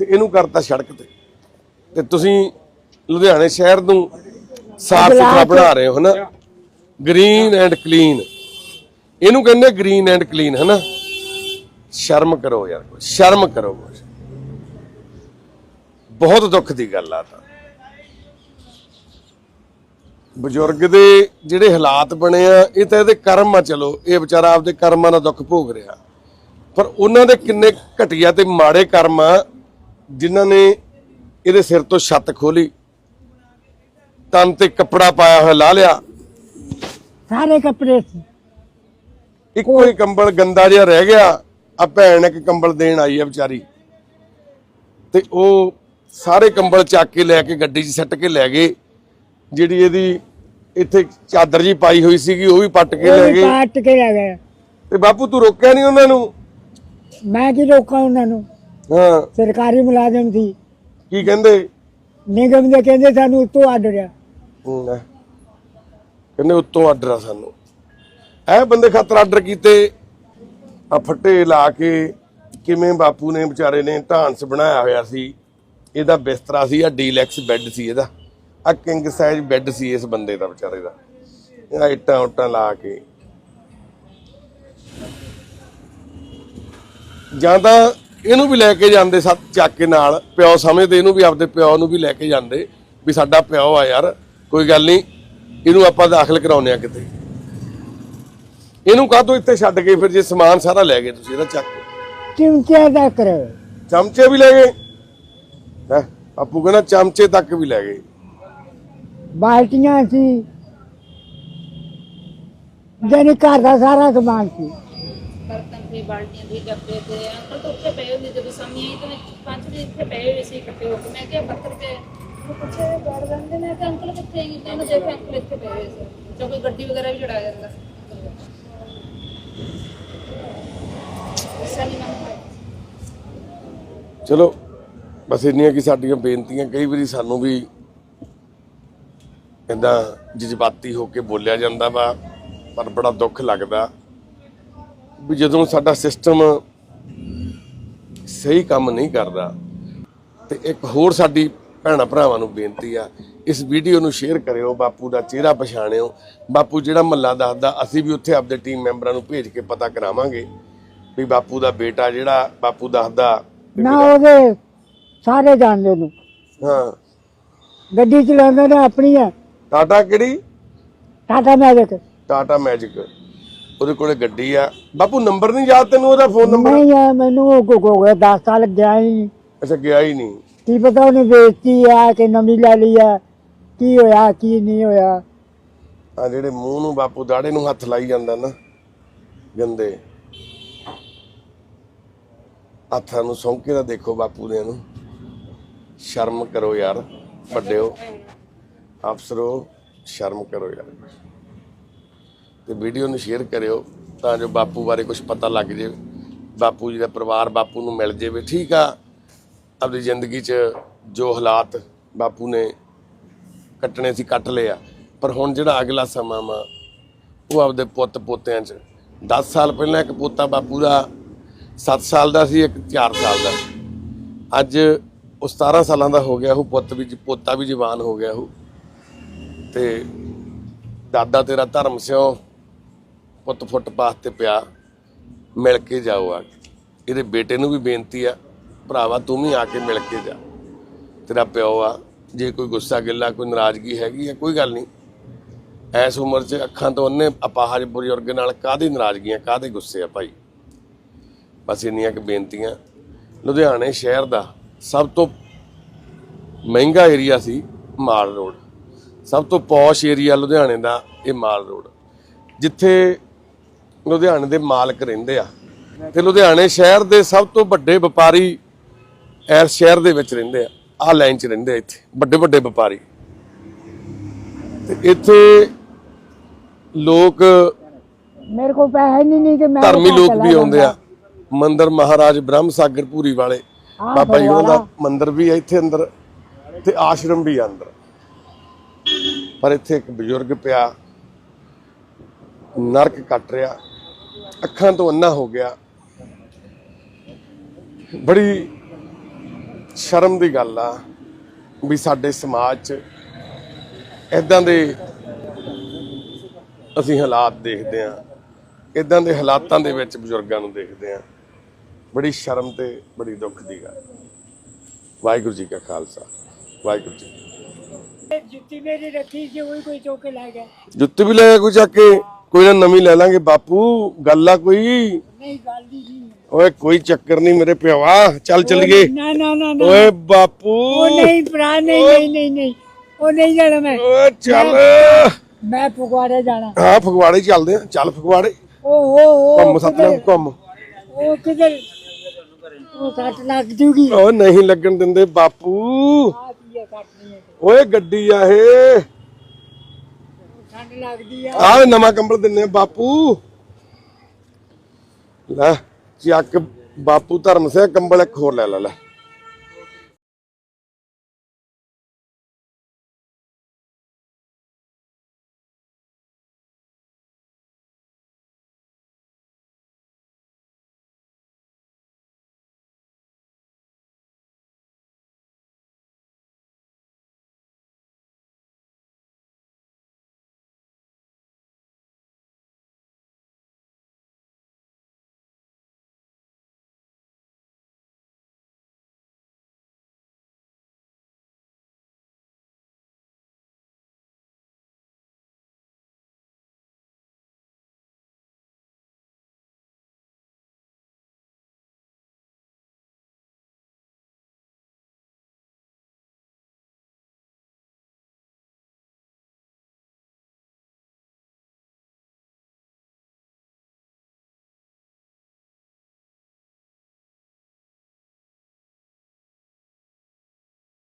ਤੇ ਇਹਨੂੰ ਕਰਤਾ ਸੜਕ ਤੇ। ਤੇ ਤੁਸੀਂ ਲੁਧਿਆਣੇ ਸ਼ਹਿਰ ਨੂੰ ਸਾਫ਼ ਸੁਥਰਾ ਬਣਾ ਰਹੇ ਹੋ ਹਨਾ ਗ੍ਰੀਨ ਐਂਡ ਕਲੀਨ ਇਹਨੂੰ ਕਹਿੰਦੇ ਗ੍ਰੀਨ ਐਂਡ ਕਲੀਨ ਹਨਾ? ਸ਼ਰਮ ਕਰੋ ਯਾਰ ਸ਼ਰਮ ਕਰੋ ਬਹੁਤ ਦੁੱਖ ਦੀ ਗੱਲ ਆ ਤਾਂ। ਬਜ਼ੁਰਗ ਦੇ ਜਿਹੜੇ ਹਾਲਾਤ ਬਣੇ ਆ ਇਹ ਤਾਂ ਇਹਦੇ ਕਰਮ ਆ ਚਲੋ ਇਹ ਵਿਚਾਰਾ ਆਪਦੇ ਕਰਮਾਂ ਦਾ ਦੁੱਖ ਭੋਗ ਰਿਹਾ। ਪਰ ਉਹਨਾਂ ਦੇ ਕਿੰਨੇ ਘਟੀਆ ਤੇ ਮਾੜੇ ਕਰਮ ਆ ਜਿਨ੍ਹਾਂ ਨੇ ਇਹਦੇ ਸਿਰ ਤੋਂ ਛੱਤ ਖੋਲੀ। ਤਨ ਤੇ ਕੱਪੜਾ ਪਾਇਆ ਹੋਇਆ ਲਾ ਲਿਆ। ਸਾਰੇ ਕੱਪੜੇ ਸੀ। ਇੱਕੋ ਹੀ ਕੰਬਲ ਗੰਦਾ ਜਿਹਾ ਰਹਿ ਗਿਆ। ਆ ਭੈਣ ਇੱਕ ਕੰਬਲ ਦੇਣ ਆਈ ਆ ਵਿਚਾਰੀ। ਤੇ ਉਹ ਸਾਰੇ ਕੰਬਲ ਚੱਕ ਕੇ ਲੈ ਕੇ ਗੱਡੀ 'ਚ ਸੱਟ ਕੇ ਲੈ ਗਏ। ਜਿਹੜੀ ਇਹਦੀ ਇੱਥੇ ਚਾਦਰ ਜੀ ਪਾਈ ਹੋਈ ਸੀਗੀ ਉਹ ਵੀ ਪੱਟ ਕੇ ਲੈ ਗਏ। ਕਾਟ ਕੇ ਲੈ ਗਏ। ਤੇ ਬਾਪੂ ਤੂੰ ਰੋਕਿਆ ਨਹੀਂ ਉਹਨਾਂ ਨੂੰ? ਮੈਂ ਕੀ ਰੋਕਾਂ ਉਹਨਾਂ ਨੂੰ? ਹਾਂ। ਸਰਕਾਰੀ ਮੁਲਾਜ਼ਮ ਸੀ। ਕੀ ਕਹਿੰਦੇ? ਨਿਗਮ ਦੇ ਕਹਿੰਦੇ ਸਾਨੂੰ ਉੱਤੋਂ ਆਰਡਰ ਆ ਹੂੰ, ਲੈ। ਕਹਿੰਦੇ ਉੱਤੋਂ ਆਰਡਰ ਆ ਸਾਨੂੰ। ਇਹ ਬੰਦੇ ਖਾਤਰ ਆਰਡਰ ਕੀਤੇ। ਆ ਫੱਟੇ ਲਾ ਕੇ ਕਿਵੇਂ ਬਾਪੂ ਨੇ ਵਿਚਾਰੇ ਨੇ ਢਾਂਸ ਬਣਾਇਆ ਹੋਇਆ ਸੀ। ਇਹਦਾ ਬਿਸਤਰਾ ਸੀ ਆ ਡੀਲੈਕਸ ਬੈੱਡ ਸੀ ਇਹਦਾ। ਆ ਕਿੰਗ ਸਾਈਜ਼ ਬੈੱਡ ਸੀ ਇਸ ਬੰਦੇ ਦਾ ਵਿਚਾਰੇ ਦਾ। ਇਹ ਇੱਟਾਂ ਉੱਟਾਂ ਲਾ ਕੇ। ਜਾਂ ਤਾਂ ਇਹਨੂੰ ਵੀ ਲੈ ਕੇ ਜਾਂਦੇ ਸੱਤ ਚੱਕ ਕੇ ਨਾਲ ਪਿਓ ਸਮਝਦੇ ਇਹਨੂੰ ਵੀ ਆਪਦੇ ਪਿਓ ਨੂੰ ਵੀ ਲੈ ਕੇ ਜਾਂਦੇ ਵੀ ਸਾਡਾ ਪਿਓ ਆ ਯਾਰ ਕੋਈ ਗੱਲ ਨਹੀਂ ਇਹਨੂੰ ਆਪਾਂ ਦਾਖਲ ਕਰਾਉਨੇ ਆ ਕਿਤੇ। ਇਹਨੂੰ ਕਾਹਤੋਂ ਇੱਥੇ ਛੱਡ ਗਏ ਫਿਰ ਜੇ ਸਮਾਨ ਸਾਰਾ ਲੈ ਗਏ ਤੁਸੀਂ ਇਹਦਾ ਚੱਕ ਕੇ? ਚਿਮਚੇ ਦਾ ਕਰ ਚਮਚੇ ਵੀ ਲੈ ਗਏ। ਹੈ? ਆਪੂ ਕਹਿੰਦਾ ਚਮਚੇ ਤੱਕ ਵੀ ਲੈ ਗਏ। ਬਾਲਟੀਆਂ ਸੀ। ਜਾਨੀ ਘਰ ਦਾ ਸਾਰਾ ਸਮਾਨ ਸੀ। ਬਰਤਨ ਤੇ ਬਾਲਟੀਆਂ ਦੇ ਡੱਬੇ ਤੇ ਅੰਕਲ ਤਾਂ ਉੱਥੇ ਪਏ ਹੁੰਦੇ ਜਦੋਂ ਸਾਮੀ ਆਈ ਤਾਂ ਮੈਂ ਪੰਜ ਦੇ ਇੱਥੇ ਪਏ ਹੋਏ ਸੀ ਇਕੱਠੇ ਹੋ ਕੇ। ਮੈਂ ਕਿਹਾ ਪੱਥਰ ਤੇ ਉਹ ਪੁੱਛੇ ਬੈਠ ਜਾਂਦੇ ਮੈਂ ਕਿਹਾ ਅੰਕਲ ਕਿੱਥੇ ਹੈਗੇ? ਤੇ ਉਹਨੂੰ ਦੇਖਿਆ ਅੰਕਲ ਇੱਥੇ ਪਏ ਹੋਏ ਸੀ। ਜਾਂ ਕੋਈ ਗੱਡੀ ਵਗੈਰਾ ਵੀ ਚੜਾ ਜਾਂਦਾ ਸਨੀ ਮੈਂ ਚਲੋ। ਬਸ ਇੰਨੀਆਂ ਕਿ ਸਾਡੀਆਂ ਬੇਨਤੀਆਂ, ਕਈ ਵਾਰੀ ਸਾਨੂੰ ਵੀ ਇਦਾਂ ਜਜ਼ਬਾਤੀ ਹੋ ਕੇ ਬੋਲਿਆ ਜਾਂਦਾ ਵਾ, ਪਰ ਬੜਾ ਦੁੱਖ ਲੱਗਦਾ ਵੀ ਜਦੋਂ ਸਾਡਾ ਸਿਸਟਮ ਸਹੀ ਕੰਮ ਨਹੀਂ ਕਰਦਾ। ਤੇ ਇੱਕ ਹੋਰ ਸਾਡੀ ਭੈਣਾਂ ਭਰਾਵਾਂ ਨੂੰ ਬੇਨਤੀ ਆ, ਇਸ ਵੀਡੀਓ ਨੂੰ ਸ਼ੇਅਰ ਕਰਿਓ, ਬਾਪੂ ਦਾ ਚਿਹਰਾ ਪਛਾਣਿਓ। ਬਾਪੂ ਜਿਹੜਾ ਮੱਲਾ ਦੱਸਦਾ, ਅਸੀਂ ਵੀ ਉੱਥੇ ਆਪਦੇ ਟੀਮ ਮੈਂਬਰਾਂ ਨੂੰ ਭੇਜ ਕੇ ਪਤਾ ਕਰਾਵਾਂਗੇ ਵੀ ਬਾਪੂ ਦਾ ਬੇਟਾ ਜਿਹੜਾ ਬਾਪੂ ਦੱਸਦਾ। ਨਾ ਉਹਦੇ ਸਾਰੇ ਜਾਣਦੇ ਨੂੰ ਹਾਂ। ਗੱਡੀ ਚਲਾਉਂਦੇ ਨੇ ਆਪਣੀ ਹੈ। ਟਾਟਾ ਕਿਹੜੀ? ਟਾਟਾ ਮੈਜਿਕ। ਟਾਟਾ ਮੈਜਿਕ। ਉਹਦੇ ਕੋਲੇ ਗੱਡੀ ਆ। ਬਾਪੂ ਨੰਬਰ ਨਹੀਂ ਯਾਦ ਤੈਨੂੰ ਉਹਦਾ ਫੋਨ ਨੰਬਰ? ਨਹੀਂ ਆ ਮੈਨੂੰ ਉਹ ਕੋ ਹੋ ਗਿਆ 10 ਸਾਲ ਗਿਆ ਹੀ ਨਹੀਂ। ਅੱਛਾ ਗਿਆ ਹੀ ਨਹੀਂ। ਕੀ ਪਤਾ ਉਹਨੇ ਵੇਚਤੀ ਆ ਕਿ ਨਵੀਂ ਲੈ ਲਈ ਆ ਕੀ ਹੋਇਆ ਕੀ ਨਹੀਂ ਹੋਇਆ। ਆ ਜਿਹੜੇ ਮੂੰਹ ਨੂੰ ਬਾਪੂ ਦਾੜੇ ਨੂੰ ਹੱਥ ਲਾਈ ਜਾਂਦਾ ਨਾ ਗੰਦੇ। ਹੱਥਾਂ ਨੂੰ ਸੌਂਕੇ ਦਾ ਦੇਖੋ ਬਾਪੂ ਦੇ ਨੂੰ ਸ਼ਰਮ ਕਰੋ ਯਾਰ, ਵੱਡਿਓ। ਅਫਸਰੋ ਸ਼ਰਮ ਕਰੋ ਯਾਰ। ਤੇ ਵੀਡੀਓ ਨੂੰ ਸ਼ੇਅਰ ਕਰਿਓ, ਤਾਂ ਜੋ ਬਾਪੂ ਬਾਰੇ ਕੁਝ ਪਤਾ ਲੱਗ ਜੇ। ਬਾਪੂ ਜੀ ਦਾ ਪਰਿਵਾਰ ਬਾਪੂ ਨੂੰ ਮਿਲ ਜਾਵੇ, ਠੀਕ ਆ? ਆਪਣੀ ਜ਼ਿੰਦਗੀ 'ਚ ਜੋ ਹਾਲਾਤ ਬਾਪੂ ਨੇ ਕੱਟਣੇ ਸੀ, ਕੱਟ ਲਿਆ ਪਰ ਹੁਣ ਜਿਹੜਾ ਅਗਲਾ ਸਮਾਂ ਵਾ, ਉਹ ਆਪਦੇ ਪੁੱਤ ਪੋਤਿਆਂ 'ਚ। 10 ਸਾਲ ਪਹਿਲਾਂ ਇੱਕ ਪੋਤਾ ਬਾਪੂ ਦਾ 7 ਸਾਲ ਦਾ ਸੀ, ਇੱਕ 4 ਸਾਲ ਦਾ। ਅੱਜ ਉਹ 17 ਸਾਲਾਂ ਦਾ ਹੋ ਗਿਆ ਉਹ, ਪੁੱਤ ਵੀ ਪੋਤਾ ਵੀ ਜਵਾਨ ਹੋ ਗਿਆ ਉਹ। ਤੇ ਦਾਦਾ ਤੇਰਾ ਧਰਮ ਸਿਓ ਪੁੱਤ ਫੁੱਟਪਾਥ ਤੇ ਪਿਆ, ਮਿਲ ਕੇ ਜਾਓ ਆ ਕੇ। ਇਹਦੇ ਬੇਟੇ ਨੂੰ ਵੀ ਬੇਨਤੀ ਆ, ਭਰਾਵਾ ਤੂੰ ਵੀ ਆ ਕੇ ਮਿਲ ਕੇ ਜਾ। ਤੇਰਾ ਪਿਓ ਆ, ਜੇ ਕੋਈ ਗੁੱਸਾ ਗਿੱਲਾ, ਕੋਈ ਨਾਰਾਜ਼ਗੀ ਹੈਗੀ ਆ, ਕੋਈ ਗੱਲ ਨਹੀਂ। ਐਸ ਉਮਰ 'ਚ ਅੱਖਾਂ ਤੋਂ ਉਹਨੇ ਅਪਾਹਜ ਬਜ਼ੁਰਗ ਨਾਲ ਕਾਹਦੀ ਨਾਰਾਜ਼ਗੀਆਂ ਕਾਹਦੇ ਗੁੱਸੇ ਆ ਭਾਈ? ਬਸ ਇੰਨੀਆਂ ਕਿ ਬੇਨਤੀਆਂ। ਲੁਧਿਆਣੇ ਸ਼ਹਿਰ ਦਾ ਸਭ ਤੋਂ ਮਹਿੰਗਾ ਏਰੀਆ ਸੀ ਮਾਲ ਰੋਡ। ਸਭ ਤੋਂ ਪੌਸ਼ ਏਰੀਆ ਲੁਧਿਆਣੇ ਦਾ ਇਹ ਮਾਲ ਰੋਡ। ਜਿੱਥੇ ਲੁਧਿਆਣੇ ਦੇ ਮਾਲਕ ਰਹਿੰਦੇ ਆ ਤੇ ਲੁਧਿਆਣੇ ਸ਼ਹਿਰ ਦੇ ਸਭ ਤੋਂ ਵੱਡੇ ਵਪਾਰੀ ਐਸ ਸ਼ਹਿਰ ਦੇ ਵਿੱਚ ਰਹਿੰਦੇ ਆ ਆ ਲਾਈਨ 'ਚ ਰਹਿੰਦੇ ਆ ਇੱਥੇ ਵੱਡੇ ਵੱਡੇ ਵਪਾਰੀ। ਤੇ ਇੱਥੇ ਲੋਕ ਮੇਰੇ ਕੋਲ ਪੈਸੇ ਨਹੀਂ ਨਹੀਂ ਕਿ ਮੈਂ ਧਰਮੀ ਲੋਕ ਵੀ ਆਉਂਦੇ ਆ। ਮੰਦਰ ਮਹਾਰਾਜ ਬ੍ਰਹਮ ਸਾਗਰ ਪੂਰੀ ਵਾਲੇ। ਬਾਬਾ ਜੀ ਉਹਨਾਂ ਦਾ ਮੰਦਿਰ ਵੀ ਹੈ ਇੱਥੇ ਅੰਦਰ ਤੇ ਆਸ਼ਰਮ ਵੀ ਆ ਅੰਦਰ। ਪਰ ਇੱਥੇ ਇੱਕ ਬਜ਼ੁਰਗ ਪਿਆ ਨਰਕ ਕੱਟ ਰਿਹਾ ਅੱਖਾਂ ਤੋਂ ਅੰਨਾ ਹੋ ਗਿਆ। ਬੜੀ ਸ਼ਰਮ ਦੀ ਗੱਲ ਆ ਵੀ ਸਾਡੇ ਸਮਾਜ 'ਚ ਇਦਾਂ ਦੇ ਅਸੀਂ ਹਾਲਾਤ ਦੇਖਦੇ ਆ ਇਦਾਂ ਦੇ ਹਾਲਾਤਾਂ ਦੇ ਵਿੱਚ ਬਜ਼ੁਰਗਾਂ ਨੂੰ ਦੇਖਦੇ ਆ ਬੜੀ ਸ਼ਰਮ ਤੇ ਬੜੀ ਦੁੱਖ ਦੀ ਗੱਲ। ਵਾਹਿਗੁਰੂ ਜੀ ਕਾ ਖਾਲਸਾ ਵਾਹਿਗੁਰੂ ਜੀ ਜੁੱਤੀ ਮੇਰੀ ਰੱਖੀ ਸੀ ਉਹ ਕੋਈ ਚੁੱਕ ਲੈ ਗਿਆ। ਜੁੱਤੀ ਵੀ ਲੈ ਜਾ ਕੋਈ ਚੱਕ ਕੇ ਕੋਈ ਨਾ ਨਵੀਂ ਲੈ ਲਾਂਗੇ। ਬਾਪੂ ਗੱਲ ਆ ਕੋਈ? ਨਹੀਂ ਗੱਲ ਦੀ ਜੀ ਓਏ ਕੋਈ ਚੱਕਰ ਨਹੀਂ ਮੇਰੇ ਪਿਆਵਾ ਚੱਲ ਚੱਲੀਏ। ਨਾ ਨਾ ਨਾ ਓਏ ਬਾਪੂ। ਉਹ ਨਹੀਂ ਭਰਾ ਨਹੀਂ ਨਹੀਂ ਨਹੀਂ ਨਹੀਂ। ਉਹ ਨਹੀਂ ਜਾਣਾ ਮੈਂ। ਓਏ ਚੱਲ। ਮੈਂ ਫਗਵਾੜੇ ਜਾਣਾ। ਹਾਂ ਫਗਵਾੜੇ ਚੱਲਦੇ ਆ। ਚੱਲ ਫਗਵਾੜੇ। ਉਹ ਉਹ ਘੁੰਮ ਉਹ ਸਤਨਾਮ ਘੁੰਮ। ਉਹ ਕਿਧਰ? ਉਹ ਕੱਟ ਲੱਗ ਜੂਗੀ। ਓ ਨਹੀਂ ਲੱਗਣ ਦਿੰਦੇ ਬਾਪੂ। ਆ ਕੀ ਹੈ ਕੱਟਣੀ ਹੈ ਓਏ ਗੱਡੀ ਆ ਇਹ। ਠੰਡ ਲੱਗਦੀ ਆ। ਆਹ ਨਵਾਂ ਕੰਬਲ ਦਿੰਨੇ ਬਾਪੂ। ਲੈ ਚੱਕ। ਬਾਪੂ ਧਰਮ ਸਿੰਘ ਕੰਬਲ ਇੱਕ ਹੋਰ ਲੈ ਲੈ ਲੈ।